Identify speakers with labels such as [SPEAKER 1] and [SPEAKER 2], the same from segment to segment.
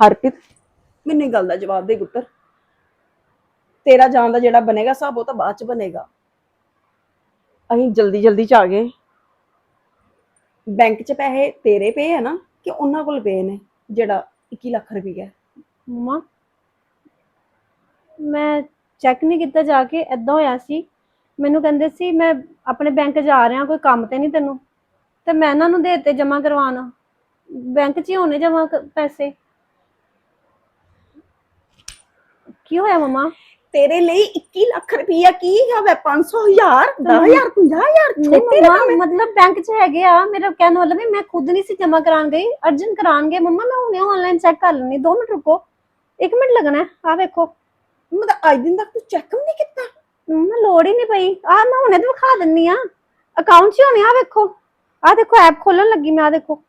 [SPEAKER 1] ਹਰਪ੍ਰੀਤ ਮੈਨੂੰ ਗੱਲ ਦਾ ਜਵਾਬ ਦੇ ਪੁੱਤਰ ਤੇਰਾ ਜਾਣ ਦਾ ਜਿਹੜਾ ਬਣੇਗਾ ਸਭ ਉਹ ਤਾਂ ਬਾਅਦ ਚ ਬਣੇਗਾ। ਅਸੀਂ ਜਲਦੀ ਜਲਦੀ ਚ ਆ ਗਏ। ਬੈਂਕ 'ਚ ਪੈਸੇ ਤੇਰੇ ਪਏ ਆ ਨਾ ਕਿ ਉਹਨਾਂ ਕੋਲ ਪਏ ਨੇ ਜਿਹੜਾ 21 ਲੱਖ ਰੁਪਈਆ?
[SPEAKER 2] ਮਮਾ ਮੈਂ ਚੈੱਕ ਨਹੀਂ ਕੀਤਾ ਜਾ ਕੇ ਐਦਾਂ ਹੋਇਆ ਸੀ। ਮੈਨੂੰ ਕਹਿੰਦੇ ਸੀ ਮੈਂ ਆਪਣੇ ਬੈਂਕ ਜਾ ਰਿਹਾ ਕੋਈ ਕੰਮ ਤੇ ਨਹੀਂ ਤੈਨੂੰ। ਤੇ ਮੈਂ ਇਹਨਾਂ ਨੂੰ ਦੇ ਦਿੱਤੇ ਜਮਾ ਕਰਵਾਉਣ। ਬੈਂਕ 'ਚ ਹੀ ਹੋਣੇ ਜਮਾ ਪੈਸੇ। ਕੀ ਹੋਇਆ ਮਮਾ?
[SPEAKER 1] ਤੇਰੇ ਲਈ 21 ਲੱਖ ਰੁਪਈਆ ਕੀ ਹੈ ਵੇ 500 ਹਜ਼ਾਰ 10000 50000
[SPEAKER 2] ਨਹੀਂ
[SPEAKER 1] ਛੋਟੇ ਰਕਮ।
[SPEAKER 2] ਮਤਲਬ ਬੈਂਕ 'ਚ ਹੈਗੇ ਆ। ਮੇਰਾ ਕਹਿਣ ਦਾ ਮਤਲਬ ਹੈ ਮੈਂ ਖੁਦ ਨਹੀਂ ਸੀ ਜਮਾ ਕਰਾਉਣ ਗਈ। ਅਰਜਨ ਕਰਾਉਣਗੇ ਮਮਾ ਮੈਂ ਹੁਣੇ ਆਨਲਾਈਨ ਚੈੱਕ ਕਰ ਲੈਣੀ 2 ਮਿੰਟ ਰੁਕੋ। 1 ਮਿੰਟ ਲੱਗਣਾ ਆ ਵੇਖੋ।
[SPEAKER 1] ਮਤਲਬ ਅੱਜ ਦਿਨ ਤੱਕ ਤੂੰ ਚੈੱਕ ਵੀ ਨਹੀਂ ਕੀਤਾ।
[SPEAKER 2] ਮੈਂ ਲੋੜ ਹੀ ਨਹੀਂ ਪਈ। ਆ ਮੈਂ ਹੁਣੇ ਤਾਂ ਵਿਖਾ ਦਿੰਨੀ ਆ। ਅਕਾਊਂਟ 'ਚ ਹੋਣੇ ਆ ਵੇਖੋ। ਆ ਦੇਖੋ ਐਪ ਖੋਲਣ ਲੱਗੀ ਮੈਂ ਆ ਦੇਖੋ।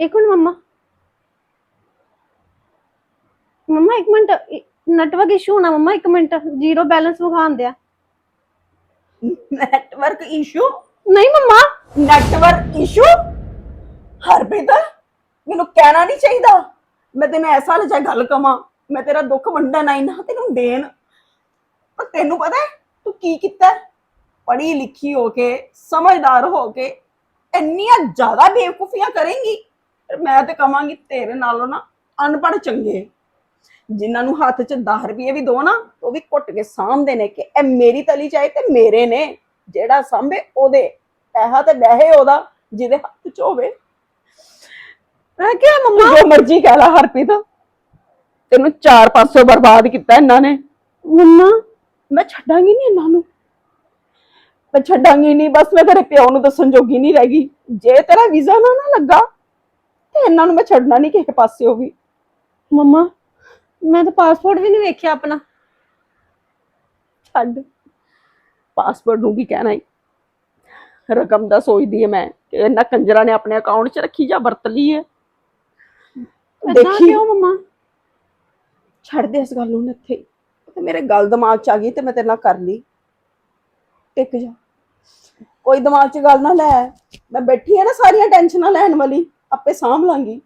[SPEAKER 2] ਇੱਕ ਮਿੰਟ ਮੰਮਾ ਮੰਮਾ ਇੱਕ ਮਿੰਟ ਨੈਟਵਰਕ ਇਸ਼ੂ ਹੋਣਾ ਮੰਮਾ ਇੱਕ ਮਿੰਟ ਜ਼ੀਰੋ ਬੈਲੈਂਸ ਵਿਖਾਉਂਦੇ ਆ
[SPEAKER 1] ਨੈਟਵਰਕ ਇਸ਼ੂ
[SPEAKER 2] ਨਹੀਂ ਮੰਮਾ
[SPEAKER 1] ਨੈਟਵਰਕ ਇਸ਼ੂ ਹਰਪ੍ਰੀਤ ਮੈਨੂੰ ਕਹਿਣਾ ਨਹੀਂ ਚਾਹੀਦਾ ਮੈਂ ਤੈਨੂੰ ਐਸਾ ਲਜਾ ਗੱਲ ਕਵਾਂ ਮੈਂ ਤੇਰਾ ਦੁੱਖ ਵੰਡਣ ਆਈ ਨਾ ਤੈਨੂੰ ਦੇਣ ਪਰ ਤੈਨੂੰ ਪਤਾ ਤੂੰ ਕੀ ਕੀਤਾ ਪੜ੍ਹੀ ਲਿਖੀ ਹੋ ਕੇ ਸਮਝਦਾਰ ਹੋ ਕੇ ਇੰਨੀਆਂ ਜ਼ਿਆਦਾ ਬੇਵਕੂਫੀਆਂ ਕਰੇਂਗੀ ਫਿਰ ਮੈਂ ਤੇ ਕਵਾਂਗੀ ਤੇਰੇ ਨਾਲੋਂ ਨਾ ਅਨਪੜ੍ਹ ਚੰਗੇ ਜਿਨ੍ਹਾਂ ਨੂੰ ਹੱਥ 'ਚ 10 ਰੁਪਏ ਵੀ ਦੋ ਨਾ ਉਹ ਵੀ ਘੁੱਟ ਕੇ ਸਾਂਭਦੇ ਨੇ ਕਿ ਇਹ ਮੇਰੀ ਤਲੀ ਚਾਹੇ ਤੇ ਮੇਰੇ ਨੇ। ਜਿਹੜਾ ਸਾਂਭੇ ਉਹਦੇ ਪੈਸਾ ਤੇ ਬਹਿਏ ਉਹਦਾ ਜਿਹਦੇ ਹੱਥ 'ਚ ਹੋਵੇ। ਮੈਂ ਕਿਹਾ ਮੰਮਾ। ਜੋ ਮਰਜ਼ੀ ਕਹਿ ਲਾ ਹਰਪ੍ਰੀਤ। ਤੈਨੂੰ ਚਾਰ ਪਾਸੋਂ ਬਰਬਾਦ ਕੀਤਾ ਇਹਨਾਂ ਨੇ। ਮੰਮਾ ਮੈਂ ਛੱਡਾਂਗੀ ਨਹੀਂ ਇਹਨਾਂ ਨੂੰ। ਮੈਂ ਛੱਡਾਂਗੀ ਨਹੀਂ ਬਸ ਮੈਂ ਤੇਰੇ ਪਿਓ ਨੂੰ ਦੱਸਣ ਜੋਗੀ ਨਹੀਂ ਰਹਿ ਗਈ। ਜੇ ਤੇਰਾ ਵੀਜ਼ਾ ਨਾ ਨਾ ਲੱਗਾ ਤੇ ਇਹਨਾਂ ਨੂੰ ਮੈਂ ਛੱਡਣਾ ਨਹੀਂ ਕਿਸੇ ਪਾਸਿਓ ਵੀ।
[SPEAKER 2] ਮੰਮਾ ਮੈਂ ਤਾਂ ਪਾਸਪੋਰਟ ਵੀ ਨਹੀਂ ਵੇਖਿਆ ਆਪਣਾ।
[SPEAKER 1] ਛੱਡ। ਪਾਸਪੋਰਟ ਨੂੰ ਕੀ ਕਹਿਣਾ ਈ। ਰਕਮ ਦਾ ਸੋਚਦੀ ਐ ਮੈਂ ਕਿ ਇਹਨਾਂ ਕੰਜਰਾਂ ਨੇ ਆਪਣੇ ਅਕਾਊਂਟ 'ਚ ਰੱਖੀ ਜਾਂ ਵਰਤ ਲਈ ਹੈ
[SPEAKER 2] ਏਦਾਂ
[SPEAKER 1] ਦੇਖੀ।
[SPEAKER 2] ਕਿਉਂ ਮੰਮਾ?
[SPEAKER 1] ਛੱਡ ਦੇ ਇਸ ਗੱਲ ਨੂੰ ਇੱਥੇ। ਹੀ। ਤੇ ਮੇਰੇ ਗੱਲ ਦਿਮਾਗ 'ਚ ਆ ਗਈ ਤੇ ਮੈਂ ਤੇਰੇ ਨਾਲ ਕਰ ਲਈ। ਟਿਕ ਜਾ। ਕੋਈ ਦਿਮਾਗ 'ਚ ਗੱਲ ਨਾ ਲੈ। ਮੈਂ ਬੈਠੀ ਆ ਨਾ ਸਾਰੀਆਂ ਟੈਨਸ਼ਨਾਂ ਲੈਣ ਵਾਲੀ। ਆਪੇ ਸਾਂਭ ਲਾਂਗੀ।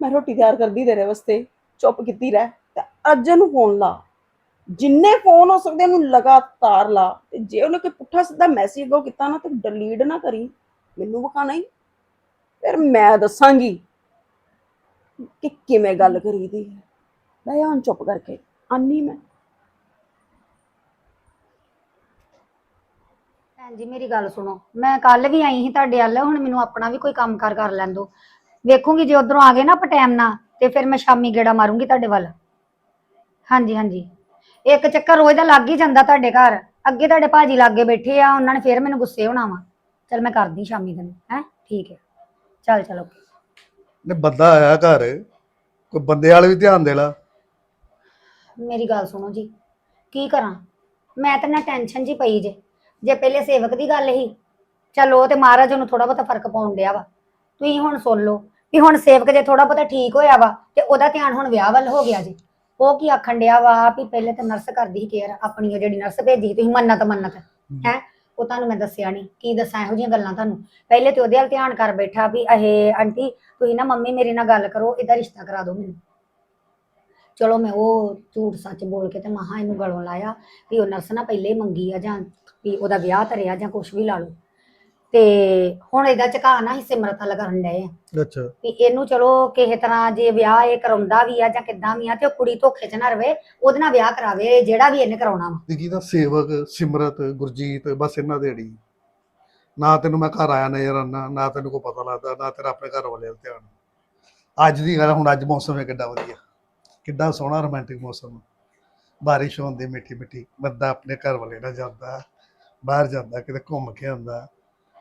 [SPEAKER 1] ਮੈਂ ਰੋਟੀ ਤਿਆਰ ਕਰਦੀ ਤੇਰੇ ਵਾਸਤੇ, ਚੁੱਪ ਕੀਤੀ ਰਹਿ ਤੇ ਅੱਜ ਨੂੰ ਫੋਨ ਲਾ। ਜਿੰਨੇ ਫੋਨ ਹੋ ਸਕਦੇ ਉਹਨੂੰ ਲਗਾਤਾਰ ਲਾ ਤੇ ਜੇ ਉਹਨੇ ਕੋਈ ਪੁੱਠਾ ਸਿੱਧਾ ਮੈਸੇਜ ਉਹ ਕੀਤਾ ਨਾ ਤੇ ਡਿਲੀਟ ਨਾ ਕਰੀ, ਮੈਨੂੰ ਵਿਖਾਣਾ ਹੀ ਫਿਰ ਮੈਂ ਦੱਸਾਂਗੀ ਕਿ ਕਿਵੇਂ ਗੱਲ ਕਰੀਦੀ ਹੈ। ਬਈ ਹੁਣ ਚੁੱਪ ਕਰਕੇ, ਆਨੀ ਮੈਂ।
[SPEAKER 3] ਭੈਣ ਜੀ ਮੇਰੀ ਗੱਲ ਸੁਣੋ। ਮੈਂ ਕੱਲ ਵੀ ਆਈ ਸੀ ਤੁਹਾਡੇ ਵੱਲ ਹੁਣ ਮੈਨੂੰ ਆਪਣਾ ਵੀ ਕੋਈ ਕੰਮ ਕਾਰ ਕਰ ਲੈਣ ਦਿਓ। ਵੇਖੂੰਗੀ ਜੇ ਉਧਰੋਂ ਆ ਗਏ ਨਾ ਆਪਾਂ ਟਾਈਮ ਨਾਲ ਤੇ ਫਿਰ ਮੈਂ ਸ਼ਾਮੀ ਗੇੜਾ ਮਾਰੂੰਗੀ ਤੁਹਾਡੇ ਵੱਲ। ਹਾਂਜੀ ਹਾਂਜੀ। ਇੱਕ ਚੱਕਰ ਰੋਜ਼ ਦਾ ਲੱਗ ਹੀ ਜਾਂਦਾ ਤੁਹਾਡੇ ਘਰ। ਅੱਗੇ ਤੁਹਾਡੇ ਭਾਜੀ ਲਾਗੇ ਬੈਠੇ ਆ ਉਹਨਾਂ ਨੇ ਫਿਰ ਮੈਨੂੰ ਗੁੱਸੇ ਹੋਣਾ ਵਾ। ਚਲ ਮੈਂ ਕਰਦੀ ਸ਼ਾਮੀ ਤੈਨੂੰ ਹੈ? ਠੀਕ ਹੈ। ਚੱਲ ਚਲੋ
[SPEAKER 4] ਨੇ ਬੰਦਾ ਆਇਆ ਘਰ ਕੋਈ ਬੰਦੇ ਵਾਲੇ ਵੀ ਧਿਆਨ ਦੇ ਲਾ
[SPEAKER 3] ਮੇਰੀ ਗੱਲ ਸੁਣੋ ਜੀ ਕੀ ਕਰਾਂ? ਮੈਂ ਤਾਂ ਨਾ ਟੈਨਸ਼ਨ ਜੀ ਪਈ ਜੇ। ਜੇ ਪਹਿਲੇ ਸੇਵਕ ਦੀ ਗੱਲ ਸੀ ਚਲ ਉਹ ਤੇ ਮਹਾਰਾਜ ਨੂੰ ਥੋੜਾ ਬਹੁਤਾ ਫ਼ਰਕ ਪਾਉਣ ਡਿਆ ਵਾ। ਤੁਸੀਂ ਹੁਣ ਸੁਣ ਲਓ ਵੀ ਹੁਣ ਸੇਵਕ ਜੇ ਥੋੜਾ ਬਹੁਤਾ ਠੀਕ ਹੋਇਆ ਵਾ ਤੇ ਉਹਦਾ ਧਿਆਨ ਹੁਣ ਵਿਆਹ ਵੱਲ ਹੋ ਗਿਆ ਜੀ। ਉਹ ਕੀ ਆਖਣ ਡਿਆ ਵਾ ਵੀ ਪਹਿਲੇ ਤਾਂ ਨਰਸ ਕਰਦੀ ਸੀ ਕੇਅਰ ਆਪਣੀ ਉਹ ਜਿਹੜੀ ਨਰਸ ਭੇਜੀ ਤੁਸੀਂ ਮੰਨਤ ਮੰਨਤ ਹੈ। ਉਹ ਤੁਹਾਨੂੰ ਮੈਂ ਦੱਸਿਆ ਨਹੀਂ ਕੀ ਦੱਸਾਂ ਇਹੋ ਜਿਹੀਆਂ ਗੱਲਾਂ ਤੁਹਾਨੂੰ। ਪਹਿਲੇ ਤੇ ਉਹਦੇ ਵੱਲ ਧਿਆਨ ਕਰ ਬੈਠਾ ਵੀ ਇਹ ਆਂਟੀ ਤੁਸੀਂ ਨਾ ਮੰਮੀ ਮੇਰੀ ਨਾਲ ਗੱਲ ਕਰੋ ਇਹਦਾ ਰਿਸ਼ਤਾ ਕਰਾ ਦਿਓ ਮੈਨੂੰ। ਚਲੋ ਮੈਂ ਉਹ ਝੂਠ ਸੱਚ ਬੋਲ ਕੇ ਤੇ ਮਹਾ ਇਹਨੂੰ ਗਲੋਂ ਲਾਇਆ ਵੀ ਉਹ ਨਰਸ ਨਾ ਪਹਿਲੇ ਮੰਗੀ ਆ ਜਾਂ ਵੀ ਉਹਦਾ ਵਿਆਹ ਧਰਿਆ ਜਾਂ ਕੁਝ ਵੀ ਲਾ ਲਓ। ਤੇ ਹੁਣ ਇਹਦਾ ਝਕਾ ਨਾ ਹੀ ਸਿਮਰਤ ਵੱਲ ਕਰਨ ਡਏ ਆ।
[SPEAKER 4] ਅੱਛਾ।
[SPEAKER 3] ਵੀ ਇਹਨੂੰ ਚਲੋ ਕਿਸੇ ਤਰ੍ਹਾਂ ਜੇ ਵਿਆਹ ਇਹ ਕਰਾਉਂਦਾ ਵੀ ਆ ਜਾਂ ਕਿੱਦਾਂ ਵੀ ਆ ਤੇ ਉਹ ਕੁੜੀ ਧੋਖੇ ਚ ਨਾ ਰਵੇ ਉਹਦੇ ਨਾਲ ਵਿਆਹ ਕਰਾਵੇ ਜਿਹੜਾ ਵੀ ਇਹਨੇ ਕਰਾਉਣਾ ਵਾ।
[SPEAKER 4] ਤੇ ਕੀ ਦਾ ਸੇਵਕ ਸਿਮਰਤ ਗੁਰਜੀਤ ਬਸ ਇਹਨਾਂ ਦੇ ਅੜੀ। ਨਾ ਤੈਨੂੰ ਮੈਂ ਘਰ ਆਇਆ ਨਜ਼ਰ ਆਉਣਾ ਨਾ ਤੈਨੂੰ ਕੋਈ ਪਤਾ ਲੱਗਦਾ ਨਾ ਤੇਰਾ ਆਪਣੇ ਘਰ ਵਾਲੇ ਵੱਲ ਧਿਆਨ। ਅੱਜ ਦੀ ਗੱਲ ਹੁਣ ਅੱਜ ਮੌਸਮ ਹੈ ਕਿੱਡਾ ਵਧੀਆ। ਕਿੱਡਾ ਸੋਹਣਾ ਰੋਮਾਂਟਿਕ ਮੌਸਮ? ਬਾਰਿਸ਼ ਹੁੰਦੀ ਮਿੱਠੀ ਮਿੱਠੀ ਬੰਦਾ ਆਪਣੇ ਘਰ ਵਾਲੇ ਨਾਲ ਜਾਂਦਾ ਬਾਹਰ ਜਾਂਦਾ ਕਿਤੇ ਘੁੰਮ ਕੇ ਆਉਂਦਾ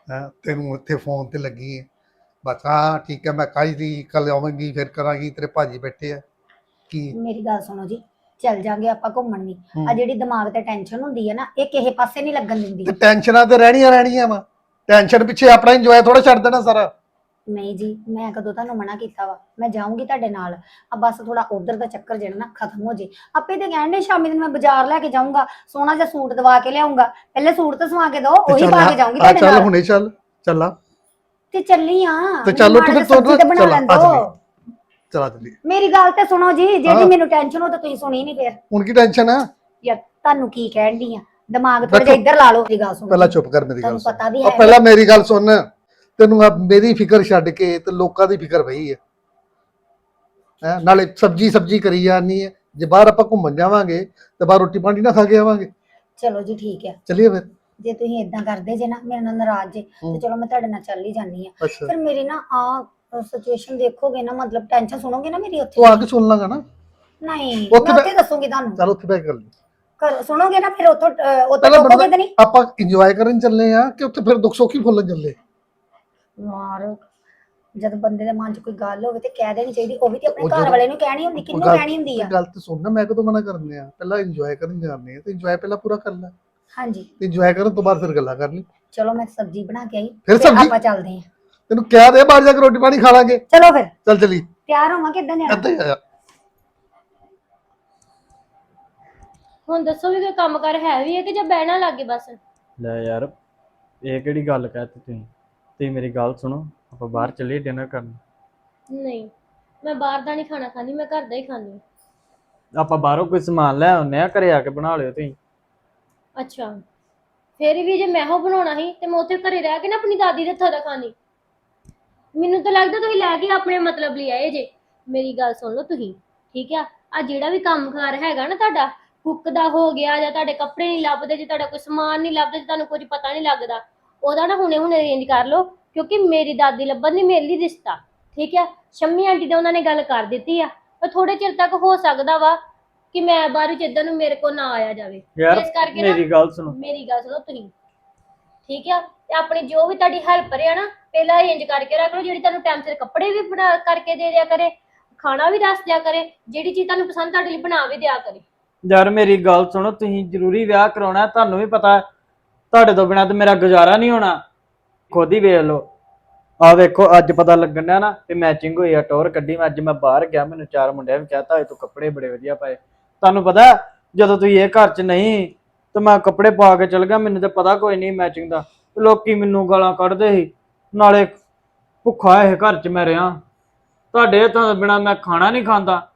[SPEAKER 4] ਹੈ ਤੈਨੂੰ ਉੱਥੇ ਫੋਨ ਤੇ ਲੱਗੀ ਹੈ। ਬਸ ਠੀਕ ਹੈ ਮੈਂ ਕੱਲ ਦੀ ਕੱਲ ਆਵਾਂਗੀ ਫਿਰ ਕਰਾਂਗੀ ਤੇਰੇ ਭਾਜੀ ਬੈਠੇ ਆ। ਕੀ?
[SPEAKER 3] ਮੇਰੀ ਗੱਲ ਸੁਣੋ ਜੀ ਚੱਲ ਜਾਾਂਗੇ ਆਪਾਂ ਘੁੰਮਣ ਵੀ। ਆ ਜਿਹੜੀ ਦਿਮਾਗ ਤੇ ਟੈਨਸ਼ਨ ਹੁੰਦੀ ਹੈ ਨਾ ਇਹ ਕਿਸੇ ਪਾਸੇ ਨਹੀਂ ਲੱਗਣ ਦਿੰਦੀ।
[SPEAKER 4] ਤੇ ਟੈਨਸ਼ਨਾਂ ਤੇ ਰਹਿਣੀਆਂ ਰਹਿਣੀਆਂ ਵਾ। ਟੈਨਸ਼ਨ ਪਿੱਛੇ ਆਪਣਾ ਇੰਜੋਏ ਥੋੜਾ ਛੱਡ ਦੇਣਾ ਸਾਰਾ।
[SPEAKER 3] ਨਹੀਂ ਜੀ ਮੈਂ ਕਦੋਂ ਤੁਹਾਨੂੰ ਮਨਾ ਕੀਤਾ ਵਾ? ਮੈਂ ਜਾਊਂਗੀ ਤੁਹਾਡੇ ਨਾਲ। ਆ ਬਸ ਥੋੜਾ ਉਧਰ ਦਾ ਚੱਕਰ ਜਿਹੜਾ ਨਾ ਖਤਮ ਹੋ ਜੇ। ਆਪੇ ਤੇ ਕਹਿਣ ਦੇ ਸ਼ਾਮੀ ਨੂੰ ਮੈਂ ਬਾਜ਼ਾਰ ਲੈ ਕੇ ਜਾਊਂਗਾ ਸੋਹਣਾ ਜਿਹਾ ਸੂਟ ਦਵਾ ਕੇ ਲਿਆਉਂਗਾ ਪਹਿਲੇ ਸੂਟ ਤਾਂ ਸਵਾ ਕੇ
[SPEAKER 4] ਤੇ
[SPEAKER 3] ਉਹੀ
[SPEAKER 4] ਚੱਲ
[SPEAKER 3] ਪਾ ਕੇ ਜਾਊਂਗੀ ਤੁਹਾਡੇ
[SPEAKER 4] ਚੱਲ
[SPEAKER 3] ਨਾਲ।
[SPEAKER 4] ਹੁਣੇ ਚੱਲ ਚੱਲ
[SPEAKER 3] ਤੇ ਚੱਲੀ ਆ।
[SPEAKER 4] ਤੇ ਚੱਲ ਤੁਰ,
[SPEAKER 3] ਸਬਜ਼ੀ ਤੇ
[SPEAKER 4] ਚੱਲ। ਆ। ਚਲਾ ਚੱਲੀ
[SPEAKER 3] ਮੇਰੀ ਗੱਲ ਤੇ ਸੁਣੋ ਜੀ ਜਿਹੜੀ
[SPEAKER 4] ਹਾਂ।
[SPEAKER 3] ਮੈਨੂੰ ਟੈਨਸ਼ਨ ਉਹ ਤਾਂ ਤੁਸੀਂ ਸੁਣੀ ਨਹੀਂ ਫੇਰ।
[SPEAKER 4] ਹੁਣ ਕੀ ਟੈਨਸ਼ਨ ਆ?
[SPEAKER 3] ਯਾਰ ਤੁਹਾਨੂੰ ਕੀ ਕਹਿਣ ਦੀ ਆ? ਦਿਮਾਗ ਥੋੜਾ ਜਿਹਾ ਇੱਧਰ ਲਾ ਲਓ ਮੇਰੀ ਗੱਲ ਸੁਣੋ
[SPEAKER 4] ਪਹਿਲਾਂ ਚੁੱਪ ਕਰ ਮੇਰੀ ਗੱਲ
[SPEAKER 3] ਤੁਹਾਨੂੰ
[SPEAKER 4] ਸੁਣ।
[SPEAKER 3] ਪਤਾ ਵੀ ਹੈ
[SPEAKER 4] ਪਹਿਲਾਂ ਮੇਰੀ ਗੱਲ ਸੁਣ। ਤੈਨੂੰ ਆ ਮੇਰੀ ਫਿਕਰ ਛੱਡ ਕੇ ਤੇ ਲੋਕਾਂ ਦੀ ਫਿਕਰ ਪਈ ਹੈ ਹੈਂ ਨਾਲੇ ਸਬਜੀ ਸਬਜੀ ਕਰੀ ਜਾਨੀ ਹੈ ਜੇ ਬਾਹਰ ਆਪਾਂ ਘੁੰਮਣ ਜਾਵਾਂਗੇ ਤੇ ਬਾਹਰ ਰੋਟੀ ਪਾਣੀ ਨਾ ਖਾ ਕੇ ਆਵਾਂਗੇ।
[SPEAKER 3] ਚਲੋ ਜੀ ਠੀਕ ਹੈ
[SPEAKER 4] ਚੱਲੀਏ ਫਿਰ।
[SPEAKER 3] ਜੇ ਤੁਸੀਂ ਇਦਾਂ ਕਰਦੇ ਜੇ ਨਾ ਮੇਰੇ ਨਾਲ ਨਾਰਾਜ਼ ਜੇ
[SPEAKER 4] ਹੂੰ।
[SPEAKER 3] ਤੇ ਚਲੋ ਮੈਂ ਤੁਹਾਡੇ ਨਾਲ ਚੱਲ ਹੀ ਜਾਨੀ ਆ।
[SPEAKER 4] ਅੱਛਾ।
[SPEAKER 3] ਫਿਰ ਮੇਰੀ ਨਾ ਆ ਸਿਚੁਏਸ਼ਨ ਦੇਖੋਗੇ ਨਾ ਮਤਲਬ ਟੈਨਸ਼ਨ ਸੁਣੋਗੇ ਨਾ ਮੇਰੀ ਉੱਥੇ?
[SPEAKER 4] ਤੂੰ ਆ ਕੇ ਸੁਣ ਲਾਂਗਾ ਨਾ।
[SPEAKER 3] ਨਹੀਂ
[SPEAKER 4] ਉੱਥੇ
[SPEAKER 3] ਮੈਂ ਉੱਥੇ ਦੱਸੂਗੀ ਤੁਹਾਨੂੰ।
[SPEAKER 4] ਚਲ ਉੱਥੇ ਬੈਠ ਕਰ ਲਈ।
[SPEAKER 3] ਕਰ ਸੁਣੋਗੇ ਨਾ ਫਿਰ ਉੱਥੋਂ ਅਹ, ਉੱਥੋਂ
[SPEAKER 4] ਪਹਿਲਾਂ
[SPEAKER 3] ਟੋਕੋਗੇ ਤਾਂ ਨਹੀਂ?
[SPEAKER 4] ਆਪਾਂ ਇੰਜੋਏ ਕਰਨ ਚੱਲੇ ਆ ਕਿ ਉੱਥੇ ਫਿਰ ਦੁੱਖ ਸੁੱਖੀ ਫੁੱਲਣ ਚੱਲੇ।
[SPEAKER 3] ਯਾਰ ਜਦ ਬੰਦੇ ਦੇ ਮਨ 'ਚ ਕੋਈ ਗੱਲ ਹੋਵੇ ਤੇ ਕਹਿ ਦੇਣੀ ਚਾਹੀਦੀ ਉਹ ਵੀ ਤੇ ਆਪਣੇ
[SPEAKER 4] ਉਹ
[SPEAKER 3] ਘਰ
[SPEAKER 4] ਜਦੋਂ-
[SPEAKER 3] ਵਾਲੇ ਨੂੰ ਕਹਿਣੀ ਹੁੰਦੀ ਕਿੰਨੂੰ
[SPEAKER 4] ਗੱਲ-
[SPEAKER 3] ਕਹਿਣੀ ਹੁੰਦੀ ਆ?
[SPEAKER 4] ਗੱਲ ਤੇ ਸੁਣ ਨਾ ਮੈਂ ਕਦੋਂ ਮਨਾ ਕਰਨੇ ਆ? ਪਹਿਲਾਂ ਇੰਜੋਏ ਕਰਨ ਜਾਂਦੇ ਆ ਤੇ ਇੰਜੋਏ ਪਹਿਲਾਂ ਪੂਰਾ ਕਰ ਲੈ।
[SPEAKER 3] ਹਾਂਜੀ।
[SPEAKER 4] ਤੇ ਇੰਜੋਏ ਕਰਨ ਤੋਂ ਬਾਅਦ ਫਿਰ ਗੱਲਾਂ ਕਰ ਲਈ।
[SPEAKER 3] ਚਲੋ ਮੈਂ ਸਬਜ਼ੀ ਬਣਾ ਕੇ ਆਈ
[SPEAKER 4] ਫਿਰ ਸਬਜ਼ੀ?
[SPEAKER 3] ਆਪਾਂ ਚੱਲਦੇ ਹਾਂ
[SPEAKER 4] ਤੈਨੂੰ ਕਿਹਾ ਦੇ ਬਾਹਰ ਜਾ ਕੇ ਰੋਟੀ ਪਾਣੀ ਖਾ ਲਾਂਗੇ।
[SPEAKER 3] ਚਲੋ ਫਿਰ।
[SPEAKER 4] ਚੱਲ ਚਲੀ
[SPEAKER 3] ਤਿਆਰ ਹੋਵਾਂ ਕਿਦਾਂ ਜਾਣਾ
[SPEAKER 4] ਆਇਆ
[SPEAKER 2] ਹੁਣ ਦੱਸੋ ਵੀ ਕੋਈ ਕੰਮ ਕਰ ਹੈ ਵੀ ਹੈ ਕਿ ਜਾਂ ਬਹਿਣਾ ਲੱਗੇ ਬਸ?
[SPEAKER 5] ਲੈ ਯਾਰ ਇਹ ਕਿਹੜੀ ਗੱਲ ਕਹਿਤੀ ਤੁਸੀਂ? ਤੁਸੀਂ ਮੇਰੀ ਗੱਲ ਸੁਣੋ ਆਪਾਂ ਬਾਹਰ ਚੱਲੀਏ ਡਿਨਰ ਕਰਨ।
[SPEAKER 2] ਨਹੀਂ ਮੈਂ ਬਾਹਰ ਦਾ ਨਹੀਂ ਖਾਣਾ ਖਾਂਦੀ ਮੈਂ ਘਰ ਦਾ ਹੀ ਖਾਂਦੀ।
[SPEAKER 5] ਆਪਾਂ ਬਾਹਰੋਂ ਕੋਈ ਸਮਾਨ ਲੈ ਆਉਂਦੇ ਆ ਘਰੇ ਆ ਕੇ ਬਣਾ ਲਿਓ ਤੁਸੀਂ।
[SPEAKER 2] ਅੱਛਾ ਫੇਰ ਵੀ ਜੇ ਮੈਂ ਉਹ ਬਣਾਉਣਾ ਸੀ ਤੇ ਮੈਂ ਉੱਥੇ ਘਰੇ ਰਹਿ ਕੇ ਨਾ ਆਪਣੀ ਦਾਦੀ ਦੇ ਹੱਥਾਂ ਦਾ ਖਾਂਦੀ। ਮੈਨੂੰ ਤਾਂ ਲੱਗਦਾ ਤੁਸੀਂ ਲੈ ਕੇ ਆਪਣੇ ਮਤਲਬ ਲਈ ਆਏ ਜੇ। ਮੇਰੀ ਗੱਲ ਸੁਣ ਲਓ ਤੁਸੀਂ ਠੀਕ ਆ? ਆ ਜਿਹੜਾ ਵੀ ਕੰਮਕਾਰ ਹੈਗਾ ਨਾ ਤੁਹਾਡਾ ਕੁੱਕ ਦਾ ਹੋ ਗਿਆ ਜਾਂ ਤੁਹਾਡੇ ਕੱਪੜੇ ਨਹੀਂ ਲੱਭਦੇ ਜੇ ਤੁਹਾਡਾ ਕੋਈ ਸਮਾਨ ਨਹੀਂ ਲੱਭਦਾ ਜੇ ਤੁਹਾਨੂੰ ਕੁਝ ਪਤਾ ਨਹੀਂ ਲੱਗਦਾ ਉਹਦਾ ਨਾ ਹੁਣੇ ਹੁਣੇ ਅਰੇਂਜ ਕਰ ਲਓ ਕਿਉਂਕਿ ਮੇਰੀ ਦਾਦੀ ਲੱਭਣ ਨਹੀਂ ਮੇਰੇ ਲਈ ਰਿਸ਼ਤਾ ਠੀਕ ਆ? ਸ਼ੰਮੀ ਆਂਟੀ ਦਾ ਉਹਨਾਂ ਨੇ ਗੱਲ ਕਰ ਦਿੱਤੀ ਆ ਪਰ ਥੋੜੇ ਚਿਰ ਤੱਕ ਹੋ ਸਕਦਾ ਵਾ ਕਿ ਮੈਂ ਬਾਹਰ ਚ ਇਦਾਂ ਨੂੰ ਮੇਰੇ ਕੋਲ ਨਾ ਆਇਆ ਜਾਵੇ।
[SPEAKER 5] ਯਾਰ
[SPEAKER 2] ਇਸ ਕਰਕੇ ਨਾ-
[SPEAKER 5] ਮੇਰੀ ਗੱਲ ਸੁਣੋ।
[SPEAKER 2] ਮੇਰੀ ਗੱਲ ਸੁਣੋ ਤੁਸੀਂ। ਠੀਕ ਆ? ਤੇ ਆਪਣੀ ਜੋ ਵੀ ਤੁਹਾਡੀ ਹੈਲਪਰ ਆ ਨਾ ਪਹਿਲਾਂ ਅਰੇਂਜ ਕਰਕੇ ਰੱਖ ਲਓ ਜਿਹੜੀ ਤੁਹਾਨੂੰ ਟਾਈਮ ਸਿਰ ਕੱਪੜੇ ਵੀ ਬਣਾ ਕਰਕੇ ਦੇ ਦਿਆ ਕਰੇ ਖਾਣਾ ਵੀ ਦੱਸ ਦਿਆ ਕਰੇ ਜਿਹੜੀ ਚੀਜ਼ ਤੁਹਾਨੂੰ ਪਸੰਦ ਤੁਹਾਡੇ ਲਈ ਬਣਾ ਵੀ ਦਿਆ ਕਰੇ।
[SPEAKER 5] ਯਾਰ ਮੇਰੀ ਗੱਲ ਸੁਣੋ ਤੁਸੀਂ ਜ਼ਰੂਰੀ ਵਿਆਹ ਕਰਾਉਣਾ ਹੈ, ਤੁਹਾਨੂੰ ਵੀ ਪਤਾ ਹੈ, ਤੁਹਾਡੇ ਤੋਂ ਬਿਨਾਂ ਤੇ ਮੇਰਾ ਗੁਜ਼ਾਰਾ ਨਹੀਂ ਹੋਣਾ। ਖੁਦ ਹੀ ਵੇਖ ਲਓ। ਆ ਵੇਖੋ, ਅੱਜ ਪਤਾ ਲੱਗਣ ਡਿਆ ਨਾ ਤੇ ਮੈਚਿੰਗ ਹੋਈ ਆ ਟੌਰ ਕੱਢੀ ਮੈਂ, ਅੱਜ ਮੈਂ ਬਾਹਰ ਗਿਆ, ਮੈਨੂੰ ਚਾਰ ਮੁੰਡਿਆਂ ਵੀ ਕਹਤਾ ਇਹ ਤੂੰ ਕੱਪੜੇ ਬੜੇ ਵਧੀਆ ਪਾਏ। ਤੁਹਾਨੂੰ ਪਤਾ, ਜਦੋਂ ਤੁਸੀਂ ਇਹ ਘਰ 'ਚ ਨਹੀਂ, ਤੇ ਮੈਂ ਕੱਪੜੇ ਪਾ ਕੇ ਚਲ ਗਿਆ, ਮੈਨੂੰ ਤਾਂ ਪਤਾ ਕੋਈ ਨਹੀਂ ਮੈਚਿੰਗ ਦਾ। ਲੋਕੀ ਮੈਨੂੰ ਗਾਲਾਂ ਕੱਢਦੇ ਸੀ, ਨਾਲੇ ਭੁੱਖਾ ਇਹ ਘਰ 'ਚ ਮੈਂ ਰਿਹਾ। ਤੁਹਾਡੇ ਹੱਥਾਂ ਤੋਂ ਬਿਨਾ ਮੈਂ ਖਾਣਾ ਨਹੀਂ ਖਾਂਦਾ।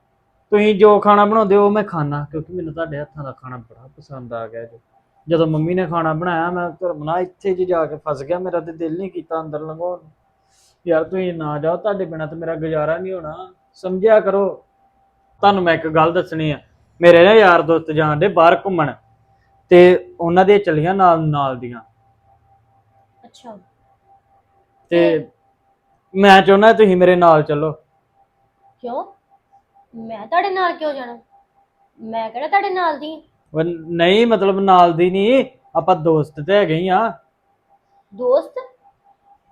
[SPEAKER 5] ਤੁਸੀਂ ਜੋ ਖਾਣਾ ਬਣਾਉਂਦੇ ਹੋ, ਉਹ ਮੈਂ ਖਾਣਾ ਕਿਉਂਕਿ ਮੈਨੂੰ ਤੁਹਾਡੇ ਹੱਥਾਂ ਦਾ ਖਾਣਾ ਬੜਾ ਪਸੰਦ ਆ ਗਿਆ ਜੀ। ਜਦੋਂ ਮੰਮੀ ਨੇ ਖਾਣਾ ਬਣਾਇਆ ਮੈਂ ਧਰਮਨਾ ਇੱਥੇ ਜੀ ਜਾ ਕੇ ਫਸ ਗਿਆ ਮੇਰਾ ਤੇ ਦਿਲ ਨਹੀਂ ਕੀਤਾ ਅੰਦਰ ਲੰਘਾਉਣ ਨੂੰ। ਯਾਰ ਤੁਸੀਂ ਨਾ ਜਾਓ ਤੁਹਾਡੇ ਬਿਨਾ ਤੇ ਮੇਰਾ ਗੁਜ਼ਾਰਾ ਨਹੀਂ ਹੋਣਾ। ਸਮਝਿਆ ਕਰੋ। ਤੁਹਾਨੂੰ ਮੈਂ ਇੱਕ ਗੱਲ ਦੱਸਣੀ ਆ। ਮੇਰੇ ਨਾ ਯਾਰ ਦੋਸਤ ਜਾਣ ਦੇ ਬਾਹਰ ਘੁੰਮਣ ਤੇ ਉਹਨਾਂ ਦੀਆਂ ਚੱਲੀਆਂ ਨਾਲ ਨਾਲ ਦੀਆਂ।
[SPEAKER 2] ਅੱਛਾ।
[SPEAKER 5] ਤੇ ਮੈਂ ਚਾਹੁੰਦਾ ਤੁਸੀਂ ਮੇਰੇ ਨਾਲ ਚੱਲੋ।
[SPEAKER 2] ਕਿਉਂ? ਮੈਂ ਤੁਹਾਡੇ ਨਾਲ ਕਿਉਂ ਜਾਣਾ? ਮੈਂ ਕਿਹੜਾ ਤੁਹਾਡੇ ਨਾਲ ਦੀ? ਹਾਂ?
[SPEAKER 5] ਉਹ ਨਹੀਂ ਮਤਲਬ ਨਾਲ ਦੀ ਨਹੀਂ ਆਪਾਂ ਦੋਸਤ ਤੇ ਹੈਗੇ ਹੀ ਆ।
[SPEAKER 2] ਦੋਸਤ?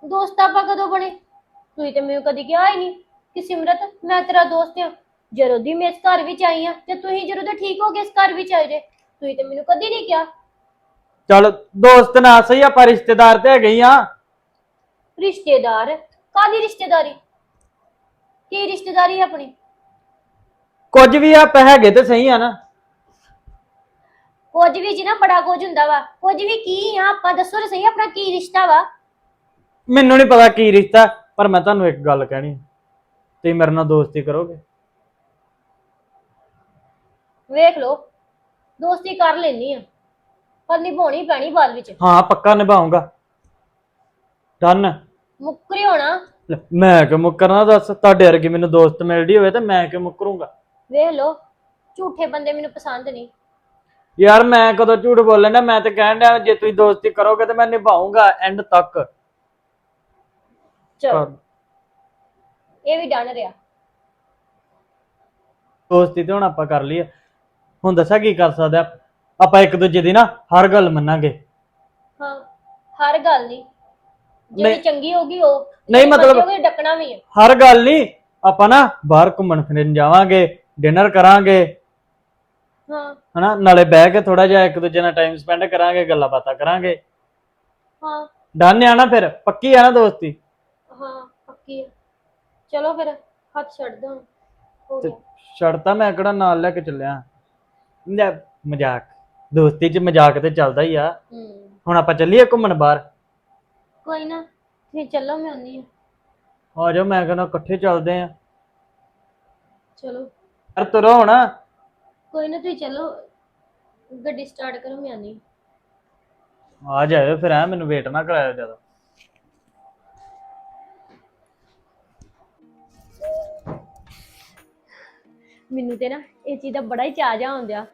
[SPEAKER 2] ਦੋਸਤ ਆਪਾਂ ਕਦੋਂ ਬਣੇ? ਤੁਸੀਂ ਤੇ ਮੈਨੂੰ ਕਦੀ ਕਿਹਾ ਹੀ ਨਹੀਂ ਕਿ ਸਿਮਰਤ ਮੈਂ ਤੇਰਾ ਦੋਸਤ ਹਾਂ ਜਦੋਂ ਦੀ ਮੈਂ ਇਸ ਘਰ ਵਿੱਚ ਆਈ ਹਾਂ ਤੇ ਤੁਸੀਂ ਜਦੋਂ ਦੇ ਠੀਕ ਹੋ ਗਏ ਇਸ ਘਰ ਵਿੱਚ ਆਏ ਜੇ ਤੁਸੀਂ ਤੇ ਮੈਨੂੰ ਕਦੀ ਨਹੀਂ ਕਿਹਾ।
[SPEAKER 5] ਚੱਲ ਦੋਸਤ ਨਾ ਸਹੀ ਆਪਾਂ ਰਿਸ਼ਤੇਦਾਰ ਤੇ ਹੈਗੇ ਹੀ ਆ।
[SPEAKER 2] ਰਿਸ਼ਤੇਦਾਰ? ਕਾਦੀ ਰਿਸ਼ਤੇਦਾਰੀ? ਕੀ ਰਿਸ਼ਤੇਦਾਰੀ ਹੈ ਆਪਣੀ?
[SPEAKER 5] ਕੁਝ ਵੀ ਆਪਾਂ ਹੈਗੇ ਤੇ ਸਹੀ ਆ ਨਾ।
[SPEAKER 2] ਕੁਝ ਵੀ ਜੀ ਨਾ ਬੜਾ ਕੁਝ ਹੁੰਦਾ ਵਾ। ਕੁਝ ਵੀ ਕੀ ਆ ਆਪਾਂ ਦੱਸੋ ਤਾਂ ਸਹੀ ਆਪਣਾ ਕੀ ਰਿਸ਼ਤਾ ਵਾ।
[SPEAKER 5] ਮੈਨੂੰ ਨਹੀਂ ਪਤਾ ਕੀ ਰਿਸ਼ਤਾ ਪਰ ਮੈਂ ਤੁਹਾਨੂੰ ਇੱਕ ਗੱਲ ਕਹਿਣੀ ਤੁਸੀਂ ਮੇਰੇ ਨਾਲ ਦੋਸਤੀ ਕਰੋਗੇ?
[SPEAKER 2] ਵੇਖ ਲਓ ਦੋਸਤੀ ਕਰ ਲੈਣੀ ਆ ਪਰ ਨਿਭਾਉਣੀ ਪੈਣੀ ਬਾਅਦ ਵਿੱਚ।
[SPEAKER 5] ਹਾਂ ਪੱਕਾ ਨਿਭਾਉਂਗਾ ਡਨ।
[SPEAKER 2] ਮੁੱਕਰੀ ਹੋਣਾ।
[SPEAKER 5] ਮੈਂ ਕਿ ਮੁੱਕਰਨਾ ਦੱਸ? ਤੁਹਾਡੇ ਵਰਗੀ ਮੈਨੂੰ ਦੋਸਤ ਮਿਲਦੀ ਹੋਵੇ ਤੇ ਮੈਂ ਕਿ ਮੁੱਕਰੂੰਗਾ?
[SPEAKER 2] ਵੇਖ ਲਓ ਝੂਠੇ ਬੰਦੇ ਮੈਨੂੰ ਪਸੰਦ ਨਹੀਂ।
[SPEAKER 5] ਯਾਰ ਮੈਂ ਕਦੋਂ ਝੂਠ ਬੋਲਣਾ ਮੈਂ ਤੇ ਕਹਿਣ ਡਿਆ ਜੇ ਤੁਸੀਂ ਦੋਸਤੀ ਕਰੋਗੇ ਤੇ ਮੈਂ ਨਿਭਾਉਂਗਾ ਐਂਡ ਤੱਕ।
[SPEAKER 2] ਚਲੋ। ਇਹ ਵੀ ਡਨ ਰਿਹਾ।
[SPEAKER 5] ਦੋਸਤੀ ਤੇ ਹੁਣ ਆਪਾਂ ਕਰ ਲਈ ਆ। ਹੁਣ ਦੱਸਾਂ ਕੀ ਕਰ ਸਕਦੇ ਆਪਾਂ ਇੱਕ ਦੂਜੇ ਦੀ ਨਾ ਹਰ ਗੱਲ ਮੰਨਾਂਗੇ।
[SPEAKER 2] ਹਾਂ ਹਰ ਗੱਲ ਨਹੀਂ ਜਿਹੜੀ
[SPEAKER 5] ਨਹੀਂ-
[SPEAKER 2] ਚੰਗੀ ਹੋਗੀ ਉਹ।
[SPEAKER 5] ਨਹੀਂ
[SPEAKER 2] ਜਿਹੜੀ
[SPEAKER 5] ਮਤਲਬ-
[SPEAKER 2] ਮੰਦੀ ਹੋਊਗੀ, ਡੱਕਣਾ ਵੀ ਹੈ।
[SPEAKER 5] ਹਰ ਗੱਲ ਨਹੀਂ ਆਪਾਂ ਨਾ ਬਾਹਰ ਘੁੰਮਣ ਫਿਰਨ ਜਾਵਾਂਗੇ ਡਿਨਰ ਕਰਾਂਗੇ।
[SPEAKER 2] ਹਾਂ।
[SPEAKER 5] ਹਨਾ? ਨਾਲੇ ਬਹਿ ਕੇ ਥੋੜਾ ਜਿਹਾ ਇੱਕ ਦੂਜੇ ਨਾਲ ਟਾਈਮ ਸਪੈਂਡ ਕਰਾਂਗੇ ਗੱਲਾਂ ਬਾਤਾਂ ਕਰਾਂਗੇ।
[SPEAKER 2] ਹਾਂ।
[SPEAKER 5] ਡਨ ਆ ਨਾ ਫਿਰ ਪੱਕੀ ਆ ਨਾ ਦੋਸਤੀ?
[SPEAKER 2] ਹਾਂ ਪੱਕੀ ਹੈ ਚਲੋ ਫਿਰ ਹੱਥ ਛੱਡ ਦੋ ਹੋ
[SPEAKER 5] ਤੇ
[SPEAKER 2] ਗਿਆ।
[SPEAKER 5] ਛੱਡਤਾ ਮੈਂ ਕਿਹੜਾ ਨਾਲ ਲੈ ਕੇ ਚੱਲਿਆ? ਲੈ ਮਜ਼ਾਕ। ਦੋਸਤੀ 'ਚ ਮਜ਼ਾਕ ਤੇ ਚੱਲਦਾ ਹੀ ਆ।
[SPEAKER 2] ਹੂੰ।
[SPEAKER 5] ਹੁਣ ਆਪਾਂ ਚੱਲੀਏ ਘੁੰਮਣ ਬਾਹਰ?
[SPEAKER 2] ਕੋਈ ਨਾ ਤੁਸੀਂ ਚੱਲੋ ਮੈਂ ਆਉਂਦੀ ਹਾਂ।
[SPEAKER 5] ਆ ਜਾਓ ਮੈਂ ਕਹਿੰਦਾ ਇਕੱਠੇ ਚੱਲਦੇ ਆ
[SPEAKER 2] ਚਲੋ।
[SPEAKER 5] ਯਾਰ ਤੁਰੋ ਹੁਣ।
[SPEAKER 2] ਕੋਈ ਨਾ ਤੁਸੀਂ ਚੱਲੋ ਗੱਡੀ ਸਟਾਰਟ ਕਰੋ ਮੈਂ
[SPEAKER 5] ਆ ਜਾਇਓ ਫਿਰ ਐ ਮੈਨੂੰ ਵੇਟ ਨਾ ਕਰਾਇਓ ਜ਼ਿਆਦਾ।
[SPEAKER 2] ਮੈਨੂੰ ਤੇ ਨਾ ਇਹ ਚੀਜ਼ ਦਾ ਬੜਾ ਹੀ ਚਾਅ ਜਾ ਆਉਂਦਿਆ।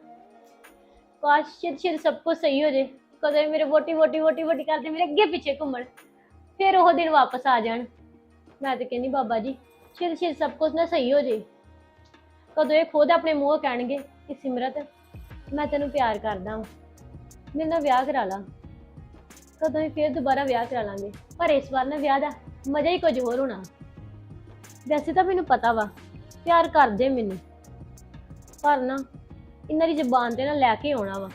[SPEAKER 2] ਕਾਸ਼ ਸ਼ਿਰ ਸ਼ਿਰ ਸਭ ਕੁਝ ਸਹੀ ਹੋ ਜੇ। ਕਦੇ ਮੇਰੇ ਵੋਟੀ ਵੋਟੀ ਵੋਟੀ ਵੋਟੀ ਕਰਦੇ ਮੇਰੇ ਅੱਗੇ ਪਿੱਛੇ ਘੁੰਮਣ ਫਿਰ ਉਹ ਦਿਨ ਵਾਪਸ ਆ ਜਾਣ। ਮੈਂ ਤੇ ਕਹਿੰਦੀ ਬਾਬਾ ਜੀ ਸ਼ਿਰ ਸ਼ਿਰ ਸਭ ਕੁਝ ਨਾ ਸਹੀ ਹੋ ਜੇ। ਕਦੋਂ ਇਹ ਖੁਦ ਆਪਣੇ ਮੂੰਹ ਕਹਿਣਗੇ ਕਿ ਸਿਮਰਤ, ਮੈਂ ਤੈਨੂੰ ਪਿਆਰ ਕਰਦਾ ਹਾਂ ਮੇਰੇ ਨਾਲ ਵਿਆਹ ਕਰਾ ਲਾ। ਕਦੋਂ ਹੀ ਫਿਰ ਦੁਬਾਰਾ ਵਿਆਹ ਕਰਾ ਲਾਂਗੇ। ਪਰ ਇਸ ਵਾਰ ਨਾ ਵਿਆਹ ਦਾ ਮਜ਼ਾ ਹੀ ਕੁਝ ਹੋਰ ਹੋਣਾ। ਵੈਸੇ ਤਾਂ ਮੈਨੂੰ ਪਤਾ ਵਾ, ਪਿਆਰ ਕਰਦੇ ਮੈਨੂੰ। ਪਰ ਨਾ, ਇਹਨਾਂ ਦੀ ਜ਼ਬਾਨ ਤੇ ਨਾ ਲੈ ਕੇ ਆਉਣਾ ਵਾ।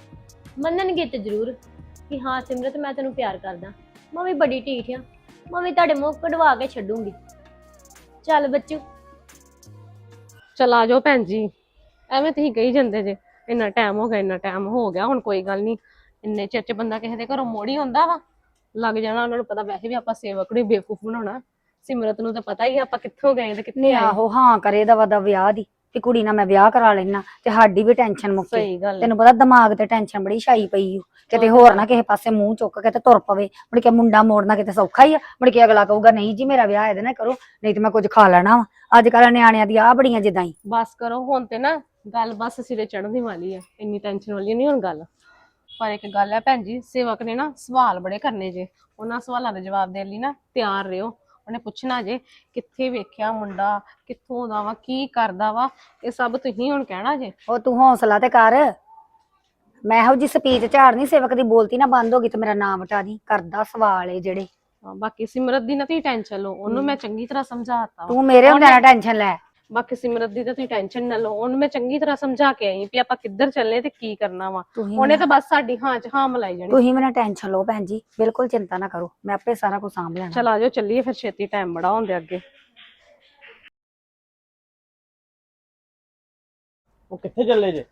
[SPEAKER 2] ਮੰਨਣਗੇ ਤੇ ਜ਼ਰੂਰ ਕਿ ਹਾਂ, ਸਿਮਰਤ, ਮੈਂ ਤੈਨੂੰ ਪਿਆਰ ਕਰਦਾ। ਮੈਂ ਵੀ ਬੜੀ ਢੀਠ ਆ। ਮੈਂ ਵੀ ਤੁਹਾਡੇ ਮੂੰਹ ਕਢਵਾ ਕੇ ਛੱਡੂੰਗੀ। ਚੱਲ ਬੱਚੂ।
[SPEAKER 6] ਚਲ ਆ ਜਾਓ ਭੈਣ ਜੀ। ਐਵੇਂ ਤੁਸੀਂ ਕਹੀ ਜਾਂਦੇ ਜੇ ਇੰਨਾ ਟਾਈਮ ਹੋ ਗਿਆ ਇੰਨਾ ਟਾਈਮ ਹੋ ਗਿਆ ਹੁਣ ਕੋਈ ਗੱਲ ਨਹੀਂ। ਇੰਨੇ ਚਿਰ ਚ ਬੰਦਾ ਕਿਸੇ ਦੇ ਘਰੋਂ ਮੋੜੀ ਹੁੰਦਾ ਵਾ। ਲੱਗ ਜਾਣਾ ਉਹਨਾਂ ਨੂੰ ਪਤਾ ਵੈਸੇ ਵੀ ਆਪਾਂ ਸੇਵਕ ਨੂੰ ਬੇਵਕੂਫ ਬਣਾਉਣਾ। ਸਿਮਰਤ ਨੂੰ ਤਾਂ ਪਤਾ ਹੀ ਆ ਆਪਾਂ ਕਿੱਥੋਂ ਗਏ ਤੇ ਕਿੱਥੇ
[SPEAKER 3] ਨਹੀਂ
[SPEAKER 6] ਆਏ।
[SPEAKER 3] ਆਹੋ ਹਾਂ ਕਰੇ ਦਾ ਵਦਾ ਵਿਆਹ ਦੀ ਕਿ ਕੁੜੀ ਨਾਲ ਮੈਂ ਵਿਆਹ ਕਰਾ ਲੈਣਾ ਤੇ ਸਾਡੀ ਵੀ ਟੈਨਸ਼ਨ ਮੁੱਕੇ
[SPEAKER 6] ਸਹੀ ਗੱਲ ਹੈ
[SPEAKER 3] ਤੈਨੂੰ ਪਤਾ ਦਿਮਾਗ ਤੇ ਟੈਨਸ਼ਨ ਬੜੀ ਛਾਈ ਪਈ ਓ ਕਿਤੇ ਹੋਰ ਨਾ ਕਿਸੇ ਪਾਸੇ ਮੂੰਹ ਚੁੱਕ ਕੇ ਤੇ ਤੁਰ ਪਵੇ। ਮੁੜ ਕੇ ਮੁੰਡਾ ਮੋੜਨਾ ਕਿਤੇ ਸੌਖਾ ਹੀ ਆ ਮੁੜ ਕੇ ਅਗਲਾ ਕਹੂਗਾ ਨਹੀਂ ਜੀ ਮੇਰਾ ਵਿਆਹ ਇਹਦੇ ਨਾਲ ਕਰੋ ਨਹੀਂ ਤੇ ਮੈਂ ਕੁਝ ਖਾ ਲੈਣਾ ਵਾ। ਅੱਜ ਕੱਲ ਨਿਆਣਿਆਂ ਦੀ ਆ ਬੜੀਆਂ ਜਿੱਦਾਂ ਹੀ।
[SPEAKER 6] ਬਸ ਕਰੋ ਹੁਣ ਤੇ ਨਾ ਗੱਲ ਬਸ ਸਿਰੇ ਚੜ੍ਹਨ ਦੀ ਵਾਲੀ ਆ ਇੰਨੀ ਟੈਨਸ਼ਨ ਵਾਲੀ ਨਹੀਂ ਹੁਣ ਗੱਲ। ਪਰ ਇੱਕ ਗੱਲ ਹੈ ਭੈਣ ਜੀ ਸੇਵਕ ਨੇ ਨਾ ਸਵਾਲ ਬੜੇ ਕਰਨੇ ਜੇ। ਉਹਨਾਂ ਸਵਾਲਾਂ ਦੇ ਜਵਾਬ ਦੇਣ ਲਈ ਨਾ ਤਿਆਰ ਰਹੋ। ਉਹਨੇ ਪੁੱਛਣਾ ਜੇ ਕਿੱਥੇ ਵੇਖਿਆ ਮੁੰਡਾ ਕਿੱਥੋਂ ਦਾ ਵਾ ਕੀ ਕਰਦਾ ਵਾ ਇਹ ਸਭ ਤੁਸੀਂ ਹੁਣ ਕਹਿਣਾ ਜੇ।
[SPEAKER 3] ਉਹ ਤੂੰ ਹੌਸਲਾ ਤੇ ਕਰ। ਮੈਂ ਇਹੋ ਜੀ ਸਪੀਚ ਝਾੜਨੀ ਸੇਵਕ ਦੀ ਬੋਲਤੀ ਨਾ ਬੰਦ ਹੋ ਗਈ ਤੇ ਮੇਰਾ ਨਾਮ ਹਟਾ ਦੀ। ਕਰਦਾ ਸਵਾਲ ਏ ਜਿਹੜੇ।
[SPEAKER 6] ਹਾਂ, ਬਾਕੀ ਸਿਮਰਤ ਦੀ ਨਾ ਤੁਸੀਂ ਟੈਨਸ਼ਨ ਲਓ। ਉਹਨੂੰ ਮੈਂ ਚੰਗੀ ਤਰ੍ਹਾਂ ਸਮਝਾਤਾ ਵਾ।
[SPEAKER 3] ਤੂੰ ਮੇਰੇ ਹੁੰਦਿਆਂ ਨਾ ਟੈਨਸ਼ਨ ਲੈ।
[SPEAKER 6] ਬਾਕੀ ਸਿਮਰਤ ਦੀ ਤਾਂ ਤੁਸੀਂ ਟੈਨਸ਼ਨ ਨਾ ਲਓ ਉਹਨੂੰ ਮੈਂ ਚੰਗੀ ਤਰ੍ਹਾਂ ਸਮਝਾ ਕੇ ਆਈ ਵੀ ਆਪਾਂ ਕਿੱਧਰ ਚੱਲੇ ਤੇ ਕੀ ਕਰਨਾ ਵਾ।
[SPEAKER 3] ਤੁਸੀਂ
[SPEAKER 6] ਉਹਨੇ ਤਾਂ ਬਸ ਸਾਡੀ ਹਾਂ ਚ ਹਾਂ ਮਲਾਈ ਜਾਣੀ।
[SPEAKER 3] ਤੁਸੀਂ ਮੇਰਾ ਟੈਨਸ਼ਨ ਲਓ ਭੈਣ ਜੀ ਬਿਲਕੁਲ ਚਿੰਤਾ ਨਾ ਕਰੋ ਮੈਂ ਆਪੇ ਸਾਰਾ ਕੁਝ ਸਾਂਭ ਲੈਣਾ।
[SPEAKER 6] ਚਲ ਆਜੋ ਚੱਲੀਏ ਫਿਰ ਛੇਤੀ ਟਾਈਮ ਬੜਾ ਹੁੰਦੇ ਅੱਗੇ।
[SPEAKER 5] ਉਹ ਕਿੱਥੇ ਚੱਲੇ ਜੇ?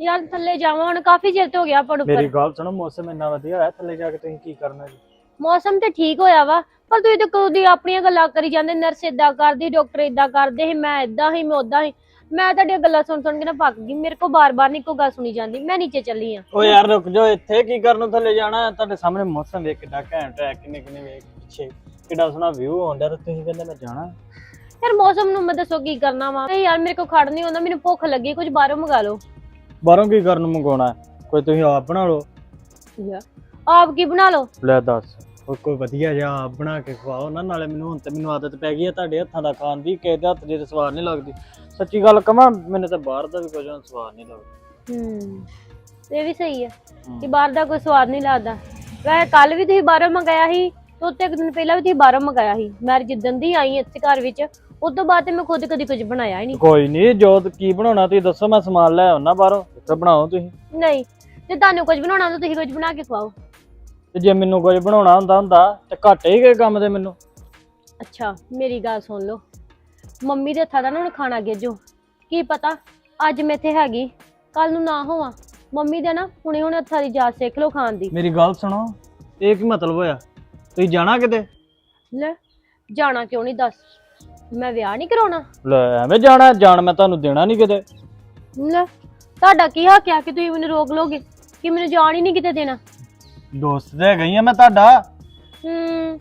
[SPEAKER 2] ਯਾਰ ਥੱਲੇ ਜਾਵਾਂ ਹੁਣ ਕਾਫੀ ਚਿਰ ਹੋ ਗਿਆ ਪੜ
[SPEAKER 5] ਮੇਰੀ
[SPEAKER 2] ਉੱਪਰ
[SPEAKER 5] ਗੱਲ ਸੁਣੋ ਮੌਸਮ ਇੰਨਾ ਵਧੀਆ ਹੋਇਆ ਥੱਲੇ ਜਾ ਕੇ ਤੁਸੀਂ ਕੀ ਕਰਨਾ ਜੀ?
[SPEAKER 2] ਮੌਸਮ ਤੇ ਠੀਕ ਹੋਇਆ ਵਾ ਪਰ ਤੁਸੀਂ ਤਾਂ ਕਦੀ ਆਪਣੀਆਂ ਗੱਲਾਂ ਕਰੀ ਜਾਂਦੇ ਨਰਸ ਏਦਾਂ ਕਰਦੀ ਡਾਕਟਰ ਏਦਾਂ ਕਰਦੇ ਸੀ ਮੈਂ ਏਦਾਂ ਹੀ ਮੈਂ ਉਦਾਂ ਹੀ ਮੈਂ ਤੁਹਾਡੀਆਂ ਗੱਲਾਂ ਸੁਣ ਸੁਣ ਕੇ ਨਾ ਪੱਕ ਗਈ ਮੇਰੇ ਕੋ ਬਾਰ-ਬਾਰ ਨਹੀਂ ਕੋਈ ਗੱਲ ਸੁਣੀ ਜਾਂਦੀ ਮੈਂ ਨੀਚੇ ਚੱਲੀ ਆ।
[SPEAKER 5] ਓ ਯਾਰ ਰੁਕ ਜਾਓ ਇੱਥੇ ਕੀ ਕਰਨ ਨੂੰ ਥੱਲੇ ਜਾਣਾ ਹੈ? ਤੁਹਾਡੇ ਸਾਹਮਣੇ ਮੌਸਮ ਵੇਖ ਕਿੱਡਾ ਘੈਂਟ ਹੈ ਕਿੰਨੇ ਕਿੰਨੇ ਵੇਖ ਪਿੱਛੇ ਕਿੱਡਾ ਸੋਹਣਾ ਵਿਊ ਆਉਂਦਾ ਤੇ ਤੁਸੀਂ ਕਹਿੰਦੇ ਮੈਂ ਜਾਣਾ।
[SPEAKER 2] ਯਾਰ ਮੌਸਮ ਨੂੰ ਮੈਂ ਦੱਸੋ ਕੀ ਕਰਨਾ ਵਾ ਨਹੀਂ ਯਾਰ ਮੇਰੇ ਕੋ ਖੜ ਨਹੀਂ ਹੁੰਦਾ ਮੈਨੂੰ ਭੁੱਖ ਲੱਗੀ ਕੁਝ ਬਾਹਰੋਂ ਮੰਗਾ ਲਓ।
[SPEAKER 5] ਬਾਹਰੋਂ ਕੀ ਕਰਨ ਨੂੰ ਮੰਗਾਉਣਾ ਹੈ? ਕੋਈ ਤੁਸੀਂ ਆਪ ਬਣਾ ਲਓ।
[SPEAKER 2] ਯਾਰ ਆਪ ਕੀ ਬਣਾ ਲਓ?
[SPEAKER 5] ਲੈ ਦੱਸ। ਉਹ ਕੋਈ ਵਧੀਆ ਜਿਹਾ ਆਪ ਬਣਾ ਕੇ ਖਵਾਓ ਨਾ ਨਾਲੇ ਮੈਨੂੰ ਹੁਣ ਤੇ ਮੈਨੂੰ ਆਦਤ ਪੈ ਗਈ ਹੈ ਤੁਹਾਡੇ ਹੱਥਾਂ ਦਾ ਖਾਣ ਦੀ ਕਿਸੇ ਦੇ ਹੱਥ ਦੀ ਤਾਂ ਸਵਾਦ ਨਹੀਂ ਲੱਗਦੀ। ਸੱਚੀ ਗੱਲ ਕਵਾਂ ਮੈਨੂੰ ਤਾਂ ਬਾਹਰ ਦਾ ਵੀ ਕੁਝ ਹੁਣ ਸਵਾਦ ਨਹੀਂ ਲੱਗਦਾ।
[SPEAKER 2] ਹੂੰ ਇਹ ਵੀ ਸਹੀ ਹੈ। ਕਿ ਬਾਹਰ ਦਾ ਕੋਈ ਸਵਾਦ ਨਹੀਂ ਲੱਗਦਾ। ਵੈਸੇ ਕੱਲ ਵੀ ਤੁਸੀਂ ਬਾਹਰੋਂ ਮੰਗਾਇਆ ਸੀ ਤੇ ਉੱਤੇ ਇੱਕ ਦਿਨ ਪਹਿਲਾਂ ਵੀ ਤੁਸੀਂ ਬਾਹਰੋਂ ਮੰਗਾਇਆ ਸੀ। ਮੈਂ ਜਿੱਦਣ ਦੀ ਆਈ ਇੱਥੇ ਘਰ ਵਿੱਚ ਉਸ ਤੋਂ ਬਾਅਦ ਤੇ ਮੈਂ ਖੁਦ ਕਦੀ ਕੁਝ ਬਣਾਇਆ ਹੀ ਨਹੀਂ।
[SPEAKER 5] ਕੋਈ ਨਹੀਂ ਜੋ ਕੀ ਬਣਾਉਣਾ ਤੁਸੀਂ ਦੱਸੋ ਮੈਂ ਸਮਾਨ ਲੈ ਆਉਣਾ ਬਾਹਰੋਂ ਇੱਥੇ ਬਣਾਓ ਤੁਸੀਂ।
[SPEAKER 2] ਨਹੀਂ ਜੇ ਤੁਹਾਨੂੰ ਕੁਝ ਬਣਾਉਣਾ ਹੁੰਦਾ ਤੁਸੀਂ ਕੁਝ ਬਣਾ ਕੇ ਖਵਾਓ।
[SPEAKER 5] ਤੇ ਜੇ ਮੈਨੂੰ ਕੁਝ ਬਣਾਉਣਾ ਹੁੰਦਾ ਹੁੰਦਾ ਤੇ ਘਾਟੇ ਹੀ ਗਏ ਕੰਮ ਦੇ ਮੈਨੂੰ।
[SPEAKER 2] ਅੱਛਾ ਮੇਰੀ ਗੱਲ ਸੁਣ ਲਓ। ਮੰਮੀ ਦੇ ਹੱਥਾਂ ਦਾ ਨਾ ਹੁਣ ਖਾਣਾ ਗੇਜੋ ਕੀ ਪਤਾ ਅੱਜ ਮੈਂ ਇੱਥੇ ਹੈਗੀ ਕੱਲ ਨੂੰ ਨਾ ਹੋਵਾਂ। ਮੰਮੀ ਦੇ ਨਾ ਹੁਣੇ ਹੁਣੇ ਹੱਥਾਂ ਦੀ ਜਾਚ ਸਿੱਖ ਲਓ ਖਾਣ ਦੀ।
[SPEAKER 5] ਮੇਰੀ ਗੱਲ ਸੁਣੋ ਇਹ ਕੀ ਮਤਲਬ ਹੋਇਆ? ਤੁਸੀਂ ਜਾਣਾ ਕਿਤੇ?
[SPEAKER 2] ਲੈ ਜਾਣਾ ਕਿਉਂ ਨਹੀਂ ਦੱਸ? ਮੈਂ ਵਿਆਹ ਨਹੀਂ ਕਰਾਉਣਾ।
[SPEAKER 5] ਲੈ ਐਵੇਂ ਜਾਣਾ ਜਾਣ ਮੈਂ ਤੁਹਾਨੂੰ ਦੇਣਾ ਨਹੀਂ ਕਿਤੇ।
[SPEAKER 2] ਲੈ ਤੁਹਾਡਾ ਕੀ ਹੱਕ ਆ ਕਿ ਤੁਸੀਂ ਮੈਨੂੰ ਰੋਕ ਲੋਗੇ ਕਿ ਮੈਨੂੰ ਜਾਣ ਹੀ ਨਹੀਂ ਕਿਤੇ ਦੇਣਾ?
[SPEAKER 5] ਦੋਸਤ ਤੇ ਹੀ ਆ ਮੈਂ ਤੁਹਾਡਾ।
[SPEAKER 2] ਹੂੰ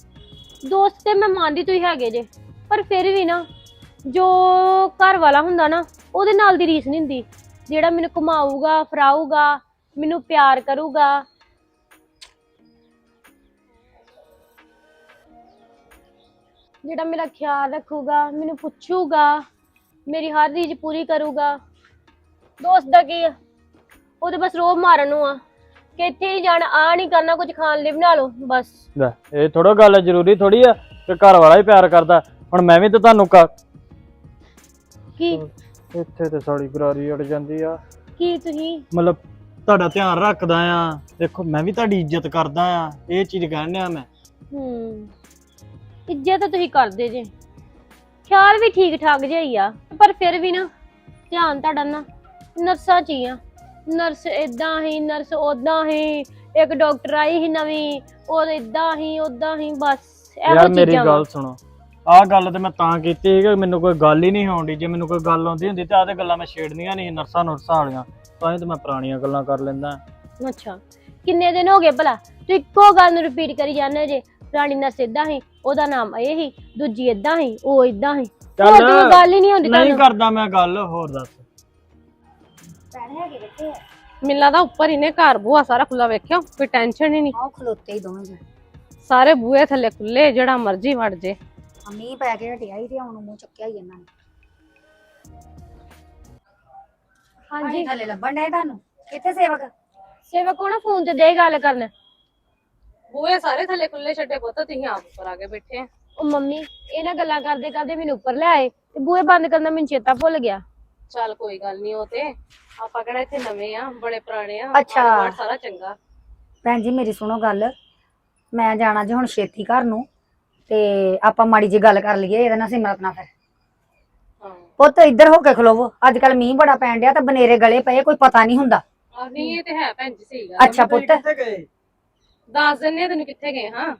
[SPEAKER 2] ਦੋਸਤ ਤੇ ਮੈਂ ਮੰਨਦੀ ਤੁਸੀਂ ਹੈਗੇ ਜੇ, ਪਰ ਫਿਰ ਵੀ ਨਾ, ਜੋ ਘਰ ਵਾਲਾ ਹੁੰਦਾ ਨਾ, ਉਹਦੇ ਨਾਲ ਦੀ ਰੀਸ ਨਹੀਂ ਹੁੰਦੀ। ਜਿਹੜਾ ਮੈਨੂੰ ਘੁਮਾਊਗਾ ਫਰਾਊਗਾ ਮੈਨੂੰ ਪਿਆਰ ਕਰੂਗਾ। ਜਿਹੜਾ ਮੇਰਾ ਖਿਆਲ ਰੱਖੂਗਾ, ਮੈਨੂੰ ਪੁੱਛੂਗਾ, ਮੇਰੀ ਹਰ ਰੀਜ ਪੂਰੀ ਕਰੂਗਾ। ਦੋਸਤ ਦਾ ਕੀ ਆ? ਉਹ ਤੇ ਬਸ ਰੋਬ ਮਾਰਨ ਨੂੰ ਆ। ਕਿ ਇੱਥੇ ਹੀ ਜਾਣਾ ਆ ਨਹੀਂ ਕਰਨਾ ਕੁਝ ਖਾਣ ਲਈ ਬਣਾ ਲਓ ਬਸ।
[SPEAKER 5] ਲੈ ਇਹ ਥੋੜਾ ਗੱਲ ਜ਼ਰੂਰੀ ਥੋੜੀ ਆ ਕਿ ਘਰ ਵਾਲਾ ਹੀ ਪਿਆਰ ਕਰਦਾ। ਹੁਣ ਮੈਂ ਵੀ ਤਾਂ ਤੁਹਾਨੂੰ ਕ
[SPEAKER 2] ਕੀ?
[SPEAKER 5] ਇੱਥੇ ਤੇ ਸਾਡੀ ਗਰਾਰੀ ਅੜ ਜਾਂਦੀ ਆ।
[SPEAKER 2] ਕੀ ਤੁਸੀਂ?
[SPEAKER 5] ਮਤਲਬ ਤੁਹਾਡਾ ਧਿਆਨ ਰੱਖਦਾ ਆ। ਦੇਖੋ ਮੈਂ ਵੀ ਤੁਹਾਡੀ ਇੱਜ਼ਤ ਕਰਦਾ ਆ। ਇਹ ਚੀਜ਼ ਕਹਿਣਿਆ ਮੈਂ।
[SPEAKER 2] ਹੂੰ। ਇੱਜ਼ਤ ਤਾਂ ਤੁਸੀਂ ਕਰਦੇ ਜੇ। ਖਿਆਲ ਵੀ ਠੀਕ ਠਾਕ ਜਿਹਾ ਹੀ ਆ। ਪਰ ਫਿਰ ਵੀ ਨਾ ਧਿਆਨ ਤੁਹਾਡਾ ਨਾ ਨਰਸਾਂ ਚ ਹੀ ਆ। ਨਰਸ ਇਦਾਂ ਹੀ ਨਰਸ ਉਦਾਂ ਹੀ
[SPEAKER 7] ਇੱਕ ਡਾਕਟਰ ਆਈ ਸੀ ਨਵੀਂ ਉਹ ਇਦਾਂ ਹੀ ਉਦਾਂ ਹੀ ਬਸ ਇਹੋ
[SPEAKER 5] ਯਾਰ ਮੇਰੀ
[SPEAKER 7] ਚੀਜ਼ਾਂ।
[SPEAKER 5] ਗੱਲ ਸੁਣੋ। ਆਹ ਗੱਲ ਤੇ ਮੈਂ ਤਾਂ ਕੀਤੀ ਸੀ ਕਿ ਮੈਨੂੰ ਕੋਈ ਗੱਲ ਹੀ ਨਹੀਂ ਆਉਂਦੀ। ਜੇ ਮੈਨੂੰ ਕੋਈ ਗੱਲ ਆਉਂਦੀ ਹੁੰਦੀ ਤਾਂ ਆਹ ਤੇ ਗੱਲਾਂ ਮੈਂ ਛੇੜਨੀਆਂ ਨਹੀਂ ਨਰਸਾਂ ਨੁਰਸਾਂ ਵਾਲੀਆਂ। ਤਾਂ ਹੀ ਤੇ ਮੈਂ ਪੁਰਾਣੀਆਂ ਗੱਲਾਂ ਕਰ ਲੈਂਦਾ।
[SPEAKER 7] ਅੱਛਾ। ਕਿੰਨੇ ਦਿਨ ਹੋ ਗਏ ਭਲਾ? ਤੂੰ ਇੱਕੋ ਗੱਲ ਨੂੰ ਰਿਪੀਟ ਕਰੀ ਜਾਂਦੇ ਜੇ। ਰਾਣੀ ਨਰਸ ਏਦਾਂ ਹੀ ਉਹਦਾ ਨਾਮ ਇਹ ਹੀ ਦੂਜੀ ਏਦਾਂ ਹੀ ਉਹ ਏਦਾਂ ਹੀ। ਹੋਰ ਕੋਈ ਗੱਲ ਹੀ ਨਹੀਂ ਹੁੰਦੀ
[SPEAKER 5] ਨਹੀਂ
[SPEAKER 7] ਤੁਹਾਨੂੰ।
[SPEAKER 5] ਕਰਦਾ ਮੈਂ ਗੱਲ ਹੋਰ ਦੱਸ।
[SPEAKER 3] ਭੈਣ ਹੈਗੇ ਕਿੱਥੇ ਆ?
[SPEAKER 6] ਮੈਨੂੰ ਲੱਗਦਾ ਉੱਪਰ ਇਹਨੇ ਘਰ ਬੂਹਾ ਸਾਰਾ ਖੁੱਲਾ ਵੇਖਿਓ ਕੋਈ ਟੈਨਸ਼ਨ ਹੀ ਨਹੀਂ।
[SPEAKER 3] ਆਹ ਖਲੋਤੇ ਹੀ ਦੋਵੇਂ ਜਣੇ।
[SPEAKER 6] ਸਾਰੇ ਬੂਹੇ ਥੱਲੇ ਖੁੱਲੇ ਜਿਹੜਾ ਮਰਜ਼ੀ ਵੜ ਜੇ।
[SPEAKER 3] ਆ ਮੀਂਹ ਪੈ ਕੇ ਹਟਿਆ ਹੀ ਤੇ ਹੁਣ ਮੂੰਹ ਚੱਕਿਆ ਹੀ ਇਹਨਾਂ ਨੇ।
[SPEAKER 7] ਹਾਂਜੀ।
[SPEAKER 3] ਥੱਲੇ ਲੱਭਣ ਡਏ ਤੁਹਾਨੂੰ? ਕਿੱਥੇ ਸੇਵਕ?
[SPEAKER 7] ਸੇਵਕ ਕੋਣ ਫੋਨ ਤੇ ਦੇ ਗੱਲ ਕਰਨ।
[SPEAKER 6] ਬੂਹੇ ਸਾਰੇ ਥੱਲੇ ਖੁੱਲੇ ਛੱਡੇ ਪੁੱਤ ਤੁਸੀਂ ਆਪ ਉੱਪਰ ਆ ਕੇ ਬੈਠੇ ਆ।
[SPEAKER 7] ਉਹ ਮੰਮੀ ਇਹਨਾਂ ਗੱਲਾਂ ਕਰਦੇ ਕਰਦੇ ਮੈਨੂੰ ਉੱਪਰ ਲੈ ਆਏ ਤੇ ਬੂਹੇ ਬੰਦ ਕਰਨ ਦਾ ਮੈਨੂੰ ਚੇਤਾ ਭੁੱਲ ਗਿਆ।
[SPEAKER 6] ਚੱਲ ਕੋਈ ਗੱਲ ਨਹੀਂ ਉਹ ਤੇ ਆਪਾਂ ਕਿਹੜਾ ਇੱਥੇ ਨਵੇਂ ਆ ਬੜੇ ਪੁਰਾਣੇ ਆ
[SPEAKER 3] ਅੱਛਾ।
[SPEAKER 6] ਸਾਰਾ ਚੰਗਾ।
[SPEAKER 3] ਭੈਣ ਜੀ ਮੇਰੀ ਸੁਣੋ ਗੱਲ। ਮੈਂ ਜਾਣਾ ਜੇ ਹੁਣ ਛੇਤੀ ਘਰ ਨੂੰ ਤੇ ਆਪਾਂ ਮਾੜੀ ਜੀ ਗੱਲ ਕਰ ਲਈਏ ਇਹਦੇ ਨਾਲ ਸਿਮਰਤ ਨਾਲ ਫਿਰ।
[SPEAKER 6] ਹਾਂ।
[SPEAKER 3] ਪੁੱਤ ਇੱਧਰ ਹੋ ਕੇ ਖਲੋਵੋ। ਅੱਜ ਕੱਲ ਮੀਂਹ ਬੜਾ ਪੈਣ ਡਿਆ ਤਾਂ ਬਨੇਰੇ ਗਲੇ ਪਏ ਕੋਈ ਪਤਾ ਨਹੀਂ ਹੁੰਦਾ।
[SPEAKER 6] ਆ ਨਹੀਂ ਇਹ ਤੇ ਹੈ ਭੈਣ ਜੀ ਸਹੀ ਗੱਲ।
[SPEAKER 3] ਅੱਛਾ ਪੁੱਤ।
[SPEAKER 5] ਕਿੱਥੇ ਗਏ?
[SPEAKER 6] ਦੱਸ ਦਿੰਨੇ ਆ ਤੈਨੂੰ ਕਿੱਥੇ ਗਏ ਹਾਂ।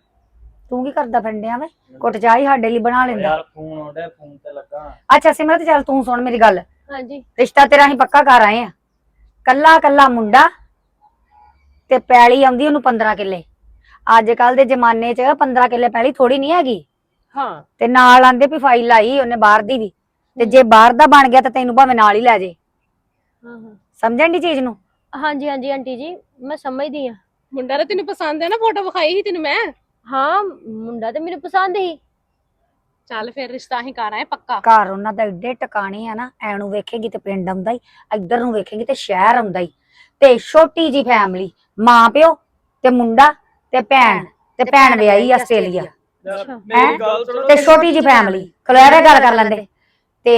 [SPEAKER 3] ਤੂੰ ਕੀ ਕਰਦਾ ਫਿਰਦਿਆ ਵੇ? ਕੁੱਟ ਚਾਹ ਹੀ ਸਾਡੇ ਲਈ ਬਣਾ ਲੈਂਦਾ।
[SPEAKER 5] ਯਾਰ ਫੋਨ ਆਉਂਦਾ ਫੋਨ ਤੇ ਲੱਗਾ।
[SPEAKER 3] ਅੱਛਾ ਸਿਮਰਤ ਚੱਲ ਤੂੰ ਸੁਣ ਮੇਰੀ ਗੱਲ।
[SPEAKER 7] ਹਾਂਜੀ।
[SPEAKER 3] ਰਿਸ਼ਤਾ ਤੇਰਾ ਅਸੀਂ ਪੱਕਾ ਕਰ ਆਏ ਆ। ਕੱਲਾ ਕੱਲਾ ਮੁੰਡਾ ਤੇ ਪੈਲੀ ਆਉਂਦੀ ਉਹਨੂੰ 15 ਕਿੱਲੇ। ਅੱਜ ਕੱਲ ਦੇ ਜ਼ਮਾਨੇ 'ਚ 15 ਕਿੱਲੇ ਪੈਲੀ ਥੋੜੀ ਨਹੀਂ ਹੈਗੀ।
[SPEAKER 6] ਹਾਂ।
[SPEAKER 3] ਤੇ ਨਾਲ ਆਂਦੇ ਵੀ ਫਾਈਲ ਲਾਈ ਉਹਨੇ ਬਾਹਰ ਦੀ ਵੀ। ਤੇ ਜੇ ਬਾਹਰ ਦਾ ਬਣ ਗਿਆ ਤਾਂ ਤੈਨੂੰ ਭਾਵੇਂ ਨਾਲ ਹੀ ਲੈ ਜੇ।
[SPEAKER 7] ਹਾਂ ਹਾਂ।
[SPEAKER 3] ਸਮਝਣ ਦੀ ਚੀਜ਼ ਨੂੰ?
[SPEAKER 7] ਹਾਂਜੀ ਹਾਂਜੀ ਆਂਟੀ ਜੀ ਮੈਂ ਸਮਝਦੀ ਆ
[SPEAKER 6] ਮੁੰਡਾ ਤਾਂ ਤੈਨੂੰ ਪਸੰਦ ਹੈ ਨਾ ਫੋਟੋ ਵਿਖਾਈ ਸੀ ਤੈਨੂੰ ਮੈਂ।
[SPEAKER 7] ਹਾਂ ਮੁੰਡਾ ਤੇ ਮੈਨੂੰ ਪਸੰਦ ਹੀ
[SPEAKER 6] ਚੱਲ ਫਿਰ ਰਿਸ਼ਤਾ ਹੀ ਕਰ ਆਏ ਪੱਕਾ।
[SPEAKER 3] ਘਰ ਉਹਨਾਂ ਦਾ ਏਡੇ ਟਿਕਾਣੇ ਆ ਨਾ ਐ ਨੂੰ ਵੇਖੇਗੀ ਤੇ ਪਿੰਡ ਆਉਂਦਾ ਹੀ ਇੱਧਰ ਨੂੰ ਵੇਖੇਗੀ ਤੇ ਸ਼ਹਿਰ ਆਉਂਦਾ ਹੀ ਤੇ ਛੋਟੀ ਜੀ ਫੈਮਿਲੀ ਮਾਂ ਪਿਓ ਤੇ ਮੁੰਡਾ ਤੇ ਭੈਣ ਤੇ ਭੈਣ ਵਿਆਹੀ ਆਸਟ੍ਰੇਲੀਆ।
[SPEAKER 5] ਮੇਰੀ ਗੱਲ ਸੁਣੋ।
[SPEAKER 3] ਤੇ ਛੋਟੀ ਜੀ ਫੈਮਿਲੀ ਕਲੋਰੇ ਗੱਲ ਕਰ ਲੈਂਦੇ। ਤੇ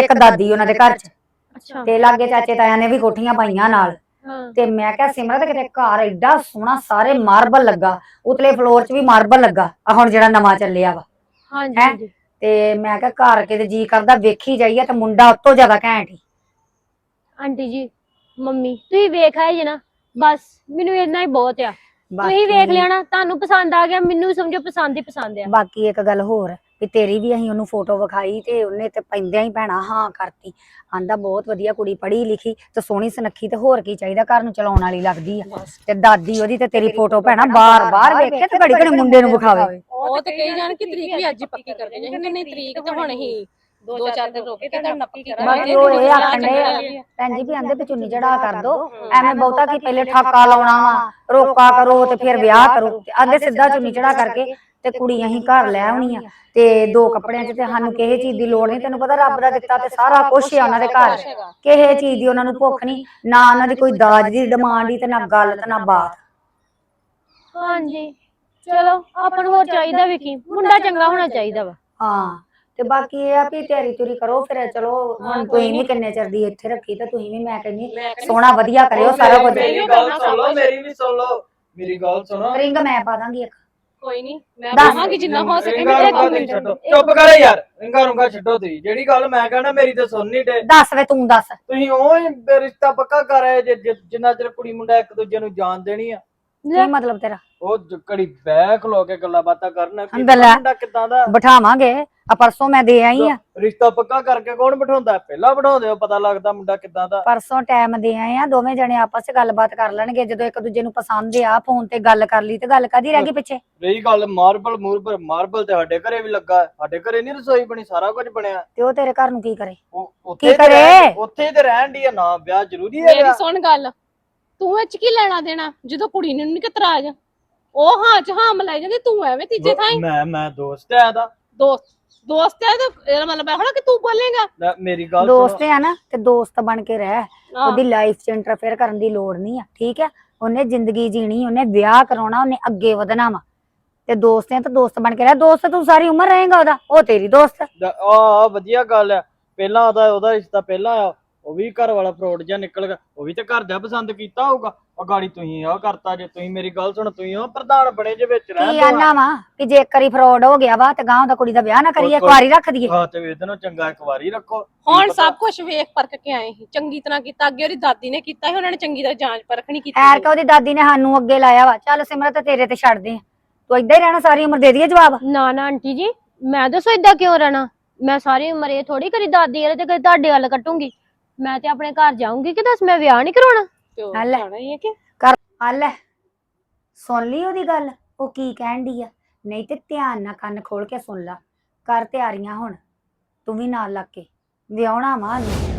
[SPEAKER 3] ਇੱਕ ਦਾਦੀ ਉਹਨਾਂ ਦੇ ਘਰ ਚ।
[SPEAKER 7] ਅੱਛਾ।
[SPEAKER 3] ਤੇ ਲਾਗੇ ਚਾਚੇ ਤਾਇਆਂ ਨੇ ਵੀ ਕੋਠੀਆਂ ਪਾਈਆਂ ਨਾਲ।
[SPEAKER 7] ਹਾਂ।
[SPEAKER 3] ਤੇ ਮੈਂ ਕਿਹਾ ਸਿਮਰਤ ਕਿਤੇ ਘਰ ਐਡਾ ਸੋਹਣਾ ਸਾਰੇ ਮਾਰਬਲ ਲੱਗਾ ਉਤਲੇ ਫਲੋਰ 'ਚ ਵੀ ਮਾਰਬਲ ਲੱਗਾ ਆ ਹੁਣ ਜਿਹੜਾ ਨਵਾਂ ਚੱਲਿਆ ਵਾ।
[SPEAKER 7] ਹਾਂਜੀ
[SPEAKER 3] ਹੈਂ?
[SPEAKER 7] ਹਾਂਜੀ।
[SPEAKER 3] ਤੇ ਮੈਂ ਕਿਹਾ ਘਰ ਕਿਤੇ ਜੀ ਕਰਦਾ ਵੇਖੀ ਜਾਈਏ ਤੇ ਮੁੰਡਾ ਉਤੋਂ ਜ਼ਿਆਦਾ ਘੈਂਟ ਹੀ
[SPEAKER 7] ਆਂਟੀ ਜੀ ਮੰਮੀ ਤੁਸੀਂ ਵੇਖ ਆਏ ਜੇ ਨਾ ਬਸ ਮੈਨੂੰ ਇੰਨਾ ਹੀ ਬਹੁਤ ਆ। ਤੁਸੀਂ ਵੇਖ
[SPEAKER 3] ਬਾਕੀ-
[SPEAKER 7] ਲਿਆ ਨਾ ਤੁਹਾਨੂੰ ਪਸੰਦ ਆ ਗਿਆ ਮੈਨੂੰ ਸਮਝੋ ਪਸੰਦ ਹੀ ਪਸੰਦ ਆ।
[SPEAKER 3] ਬਾਕੀ ਇੱਕ ਗੱਲ ਹੋਰ ਵੀ ਤੇਰੀ ਵੀ ਅਸੀਂ ਉਹਨੂੰ ਫੋਟੋ ਵਿਖਾਈ ਤੇ ਉਹਨੇ ਤੇ ਪੈਂਦਿਆਂ ਹੀ ਭੈਣਾ ਹਾਂ ਕਰਤੀ। ਆਂਦਾ ਬਹੁਤ ਵਧੀਆ ਕੁੜੀ ਪੜ੍ਹੀ ਲਿਖੀ ਤੇ ਸੋਹਣੀ ਸੁਨੱਖੀ ਤੇ ਹੋਰ ਕੀ ਚਾਹੀਦਾ ਘਰ ਨੂੰ ਚਲਾਉਣ ਵਾਲੀ ਲੱਗਦੀ ਆ। ਤੇ ਦਾਦੀ ਉਹਦੀ ਤੇ ਤੇਰੀ ਫੋਟੋ ਭੈਣਾ ਬਾਰ-ਬਾਰ ਵੇਖੇ ਤੇ ਘੜੀ ਘੜੀ ਮੁੰਡੇ ਨੂੰ ਵਿਖਾਵੇ।
[SPEAKER 6] ਉਹ ਤੇ ਕਹੀ ਜਾਣ ਕਿ ਤਰੀਕ ਵੀ ਅੱਜ ਹੀ ਪੱਕੀ ਕਰ ਦੇਣੀ ਨਹੀਂ ਨਹੀਂ ਤਰੀਕ ਤੇ ਹੁਣ ਹੀ ਦੋ ਚਾਰ ਦਿਨ ਰੋਕ ਕੇ ਤੁਹਾਨੂੰ ਨੱਪੀ ਕਰਾਂਗੇ।
[SPEAKER 3] ਉਹ ਇਹ ਆਖਣ ਭੈਣ ਜੀ। ਵੀ ਆਂਦੇ ਵੀ ਚੁੰਨੀ ਚੜਾ ਕਰ ਦੋ ਐਵੇਂ ਬਹੁਤਾ ਕੀ ਪਹਿਲੇ ਠਾਕਾ ਲਾਉਣਾ ਵਾ ਰੋਕਾ ਕਰੋ ਤੇ ਫਿਰ ਵਿਆਹ ਕਰੋ। ਤੇ ਆਂਦੇ ਸਿੱਧਾ ਚੁੰਨੀ ਚੜਾ ਕਰਕੇ ਤੇ ਕੁੜੀ ਅਸੀਂ ਘਰ ਲੈ ਆਉਣੀ ਆ ਤੇ ਦੋ ਕੱਪੜਿਆਂ 'ਚ ਤੇ ਸਾਨੂੰ ਕਿਸੇ ਚੀਜ਼ ਦੀ ਲੋੜ ਨਹੀਂ ਤੈਨੂੰ ਪਤਾ ਰੱਬ ਦਾ ਦਿੱਤਾ ਤੇ ਸਾਰਾ ਕੁਝ ਆ ਉਹਨਾਂ ਦੇ ਘਰ। ਕਿਸੇ ਚੀਜ਼ ਦੀ ਉਹਨਾਂ ਨੂੰ ਭੁੱਖ ਨਹੀਂ ਨਾ ਉਹਨਾਂ ਦੀ ਕੋਈ ਦਾਜ ਦੀ ਡਿਮਾਂਡ ਹੀ ਤੇ ਨਾ ਗੱਲ ਤੇ ਨਾ ਬਾਤ।
[SPEAKER 7] ਹਾਂਜੀ ਚਲੋ ਆਪਾਂ ਨੂੰ ਹੋਰ ਚਾਹੀਦਾ ਵੀ ਕੀ? ਮੁੰਡਾ ਚੰਗਾ ਹੋਣਾ ਚਾਹੀਦਾ ਵਾ।
[SPEAKER 3] ਹਾਂ ਤੇ ਬਾਕੀ ਇਹ ਆ ਵੀ ਤਿਆਰੀ ਤੁਰੀ ਕਰੋ ਫਿਰ ਚਲੋ ਹੁਣ ਤੁਸੀਂ ਵੀ ਕਿੰਨੇ ਚਿਰ ਦੀ ਇੱਥੇ ਰੱਖੀ ਤੇ ਤੁਸੀਂ ਵੀ ਮੈਂ ਕਹਿੰਨੀ ਸੋਹਣਾ ਵਧੀਆ ਕਰਿਓ ਸਾਰਾ ਕੁਝ।
[SPEAKER 5] ਮੇਰੀ ਗੱਲ ਸੁਣ ਲਓ ਮੇਰੀ ਵੀ ਸੁਣ ਲਓ ਮੇਰੀ ਗੱਲ ਸੁਣੋ।
[SPEAKER 3] ਰਿੰਗ ਮੈਂ ਪਾ ਦਾਂਗੀ ਇੱਕ।
[SPEAKER 6] ਕੋਈ ਨਹੀਂ ਮੈਂ
[SPEAKER 3] ਦੱਸ।
[SPEAKER 6] ਜਿੰਨਾ ਹੋ ਸਕੇ
[SPEAKER 5] ਰਿੰਗਾ
[SPEAKER 6] ਮੇਰੇ
[SPEAKER 5] ਰੁੰਗਾ
[SPEAKER 6] ਕੋਲ।
[SPEAKER 5] ਤੁਸੀਂ ਛੱਡੋ। ਚੁੱਪ ਕਰ ਯਾਰ ਰਿੰਗਾ ਰੁੰਗਾ ਛੱਡੋ ਤੁਸੀਂ। ਜਿਹੜੀ ਗੱਲ ਮੈਂ ਕਹਿਣਾ ਮੇਰੀ ਤੇ ਸੁਣ ਨਹੀਂ ਡੇ।
[SPEAKER 3] ਦੱਸ ਵੇ ਤੂੰ ਦੱਸ।
[SPEAKER 5] ਤੁਸੀਂ ਉਹ ਹੀ ਰਿਸ਼ਤਾ ਪੱਕਾ ਕਰ ਆਏ ਜੇ- ਜੇ- ਜਿੰਨਾ ਚਿਰ ਕੁੜੀ ਮੁੰਡਾ ਇੱਕ ਦੂਜੇ ਨੂੰ ਜਾਣ ਦੇਣੀ ਆ।
[SPEAKER 3] ਕੀ ਮਤਲਬ ਤੇਰਾ?
[SPEAKER 5] ਉਹ ਜ- ਘੜੀ ਬਹਿ ਖਲੋ ਕੇ ਗੱਲਾਂ ਬਾਤਾਂ ਕਰਨ। ਕਿ
[SPEAKER 3] ਗੱਲਾਂ-
[SPEAKER 5] ਮੁੰਡਾ ਕਿਦਾਂ ਦਾ?
[SPEAKER 3] ਬਿਠਾਵਾਂਗੇ। ਆ ਪਰਸੋਂ ਮੈਂ ਦੇ ਆਈ ਆ।
[SPEAKER 5] ਰਿਸ਼ਤਾ ਪੱਕਾ ਕਰਕੇ ਕੌਣ ਬਿਠਾਉਂਦਾ? ਪਹਿਲਾਂ ਬਿਠਾਉਂਦੇ ਹੋ ਪਤਾ ਲੱਗਦਾ ਮੁੰਡਾ ਕਿਦਾਂ ਦਾ।
[SPEAKER 3] ਪਰਸੋਂ ਟਾਈਮ ਦੇ ਆਏ ਆ ਦੋਵੇਂ ਜਣੇ ਆਪਸ ਵਿੱਚ ਗੱਲਬਾਤ ਕਰ ਲੈਣਗੇ। ਜਦੋਂ ਇੱਕ ਦੂਜੇ ਨੂੰ ਪਸੰਦ ਆ ਫੋਨ ਤੇ ਗੱਲ ਕਰ ਲਈ ਤੇ ਗੱਲ ਕਾਦੀ ਰਹਿ ਗਈ ਪਿੱਛੇ?
[SPEAKER 5] ਰਹੀ ਗੱਲ ਮਾਰਬਲ ਮੂਰਬਲ ਮਾਰਬਲ ਤੇ ਸਾਡੇ ਘਰੇ ਵੀ ਲੱਗਾ। ਹੈ। ਸਾਡੇ ਘਰੇ ਨਹੀਂ ਰਸੋਈ ਬਣੀ ਸਾਰਾ ਕੁਝ ਬਣਿਆ।
[SPEAKER 3] ਤੇ ਉਹ ਤੇਰੇ ਘਰ ਨੂੰ ਕੀ ਕਰੇ?
[SPEAKER 5] ਉਹ ਉੱਥੇ ਤੇ
[SPEAKER 3] ਕਰੇ?
[SPEAKER 5] ਰਹਿਣ- ਉੱਥੇ ਤੇ ਰਹਿਣ ਦੀ ਆ ਨਾ ਵਿਆਹ ਜ਼ਰੂਰੀ ਹੈ
[SPEAKER 6] ਮੇਰੀ
[SPEAKER 5] ਵਿਆਹ।
[SPEAKER 6] ਸੁਣ ਗੱਲ ਤੂੰ ਵਿੱਚ ਕੀ ਲੈਣਾ ਦੇਣਾ? ਜਦੋਂ ਕੁੜੀ ਨੂੰ ਨਹੀਂ ਕਤਰਾਜ ਉਹ ਹਾਂ ਚ ਹਾਂ ਮਲਾਈ ਜਾਂਦੀ ਤੂੰ ਐਵੇਂ ਤੀਜੇ ਥਾਂ
[SPEAKER 5] ਮੈਂ ਮੈਂ ਦੋਸਤ ਆ ਦਾ
[SPEAKER 6] ਦੋਸਤ। ਦੋਸਤ ਹੈ ਤਾਂ ਇਹਦਾ ਮਤਲਬ ਹੈ ਹੁਣ ਕਿ ਤੂੰ ਬੋਲੇਗਾ?
[SPEAKER 5] ਲੈ, ਮੇਰੀ ਗੱਲ
[SPEAKER 3] ਦੋਸਤ ਆ ਨਾ ਤੇ ਦੋਸਤ ਬਣ ਕੇ ਰਹਿ। ਉਹਦੀ ਲਾਈਫ 'ਚ ਇੰਟਰਫੇਅਰ ਕਰਨ ਦੀ ਲੋੜ ਨਹੀਂ ਆ ਠੀਕ ਆ ਉਹਨੇ ਜ਼ਿੰਦਗੀ ਜੀਣੀ ਉਹਨੇ ਵਿਆਹ ਕਰਾਉਣਾ ਉਹਨੇ ਅੱਗੇ ਵਧਣਾ ਵਾ। ਤੇ ਦੋਸਤ ਆ ਤਾਂ ਦੋਸਤ ਬਣ ਕੇ ਰਹਿ। ਦੋਸਤ ਤੂੰ ਸਾਰੀ ਉਮਰ ਰਹੇਗਾ ਉਹਦਾ। ਉਹ ਤੇਰੀ ਦੋਸਤ
[SPEAKER 5] ਆ ਆ ਵਧੀਆ ਗੱਲ ਆ ਪਹਿਲਾਂ ਉਹਦਾ ਉਹਦਾ ਰਿਸ਼ਤਾ ਪਹਿਲਾਂ ਆ। ਉਹ ਵੀ ਘਰ ਵਾਲਾ ਫਰੋਡ ਜਿਹਾ ਨਿਕਲ ਗਿਆ ਉਹ ਵੀ ਤੇ ਘਰ ਦਾ ਪਸੰਦ ਕੀਤਾ ਹੋਊਗਾ। ਉਹ ਗਾੜੀ ਤੁਸੀਂ ਆ ਕਰਤਾ ਜੇ ਤੁਸੀਂ ਮੇਰੀ ਗੱਲ ਸੁਣ ਤੁਸੀਂ ਉਹ ਪ੍ਰਧਾਨ ਬਣੇ ਜੇ ਵਿੱਚ ਰਹਿ
[SPEAKER 3] ਕੀ ਆਨਾ ਵਾ ਕਿ ਜੇ ਇੱਕ ਵਾਰੀ ਫਰਾਡ ਹੋ ਗਿਆ ਵਾ ਤੇ ਗਾਂ ਦਾ ਕੁੜੀ ਦਾ ਵਿਆਹ ਨਾ ਕਰੀਏ ਵਾਰੀ ਰੱਖ ਦਈਏ।
[SPEAKER 5] ਹਾਂ ਤੇ ਇਹਦੇ ਨੂੰ ਚੰਗਾ ਇੱਕ ਵਾਰੀ ਰੱਖੋ।
[SPEAKER 6] ਹੁਣ ਸਭ ਕੁਝ ਵੇਖ ਪਰਖ ਕੇ ਆਏ ਸੀ। ਚੰਗੀ ਤਰ੍ਹਾਂ ਕੀਤਾ ਅੱਗੇ ਉਹਦੀ ਦਾਦੀ ਨੇ ਕੀਤਾ ਸੀ ਉਹਨਾਂ ਨੇ ਚੰਗੀ ਤਰ੍ਹਾਂ ਜਾਂਚ ਪਰਖ ਨਹੀਂ ਕੀਤੀ
[SPEAKER 3] ਐਰ ਕਿ ਉਹਦੀ ਦਾਦੀ ਨੇ ਸਾਨੂੰ ਅੱਗੇ ਲਾਇਆ ਵਾ ਚੱਲ ਸਿਮਰਤ ਤੇਰੇ ਤੇ ਛੱਡਦੇ ਆ। ਤੂੰ ਏਦਾਂ ਹੀ ਰਹਿਣਾ ਸਾਰੀ ਉਮਰ ਦੇ ਦਈਏ ਜਵਾਬ?
[SPEAKER 2] ਨਾ ਨਾ ਆਂਟੀ ਜੀ ਮੈਂ ਦੱਸੋ ਇਦਾਂ ਕਿਉਂ ਰਹਿਣਾ? ਮੈਂ ਸਾਰੀ ਉਮਰ ਇਹ ਥੋੜੀ ਕਰੀ ਦਾਦੀ ਵਾਲੇ ਤੇ ਕਦੀ ਤੁਹਾਡੇ ਵੱਲ ਕੱਟੂੰਗੀ ਮੈਂ ਤੇ ਆਪਣੇ ਘਰ ਜਾਊਂਗੀ ਕਿ ਦੱਸ ਮੈਂ ਵਿਆਹ ਨਹੀਂ ਕਰਾਉਣਾ?
[SPEAKER 6] ਤੇ ਉਹ
[SPEAKER 3] ਹਲੇ।
[SPEAKER 6] ਜਾਣਾ ਹੀ ਹੈ ਕਿ?
[SPEAKER 3] ਆ ਲੈ। ਸੁਣ ਲਈ ਉਹਦੀ ਗੱਲ ਉਹ ਕੀ ਕਹਿਣ ਡਈ ਆ? ਨਹੀਂ ਤੇ ਧਿਆਨ ਨਾਲ ਕੰਨ ਖੋਲ ਕੇ ਸੁਣ ਲਾ। ਕਰ ਤਿਆਰੀਆਂ ਹੁਣ ਤੂੰ ਵੀ ਨਾਲ ਲੱਗ ਕੇ। ਵਿਆਹਣਾ ਵਾ ਨੂੰ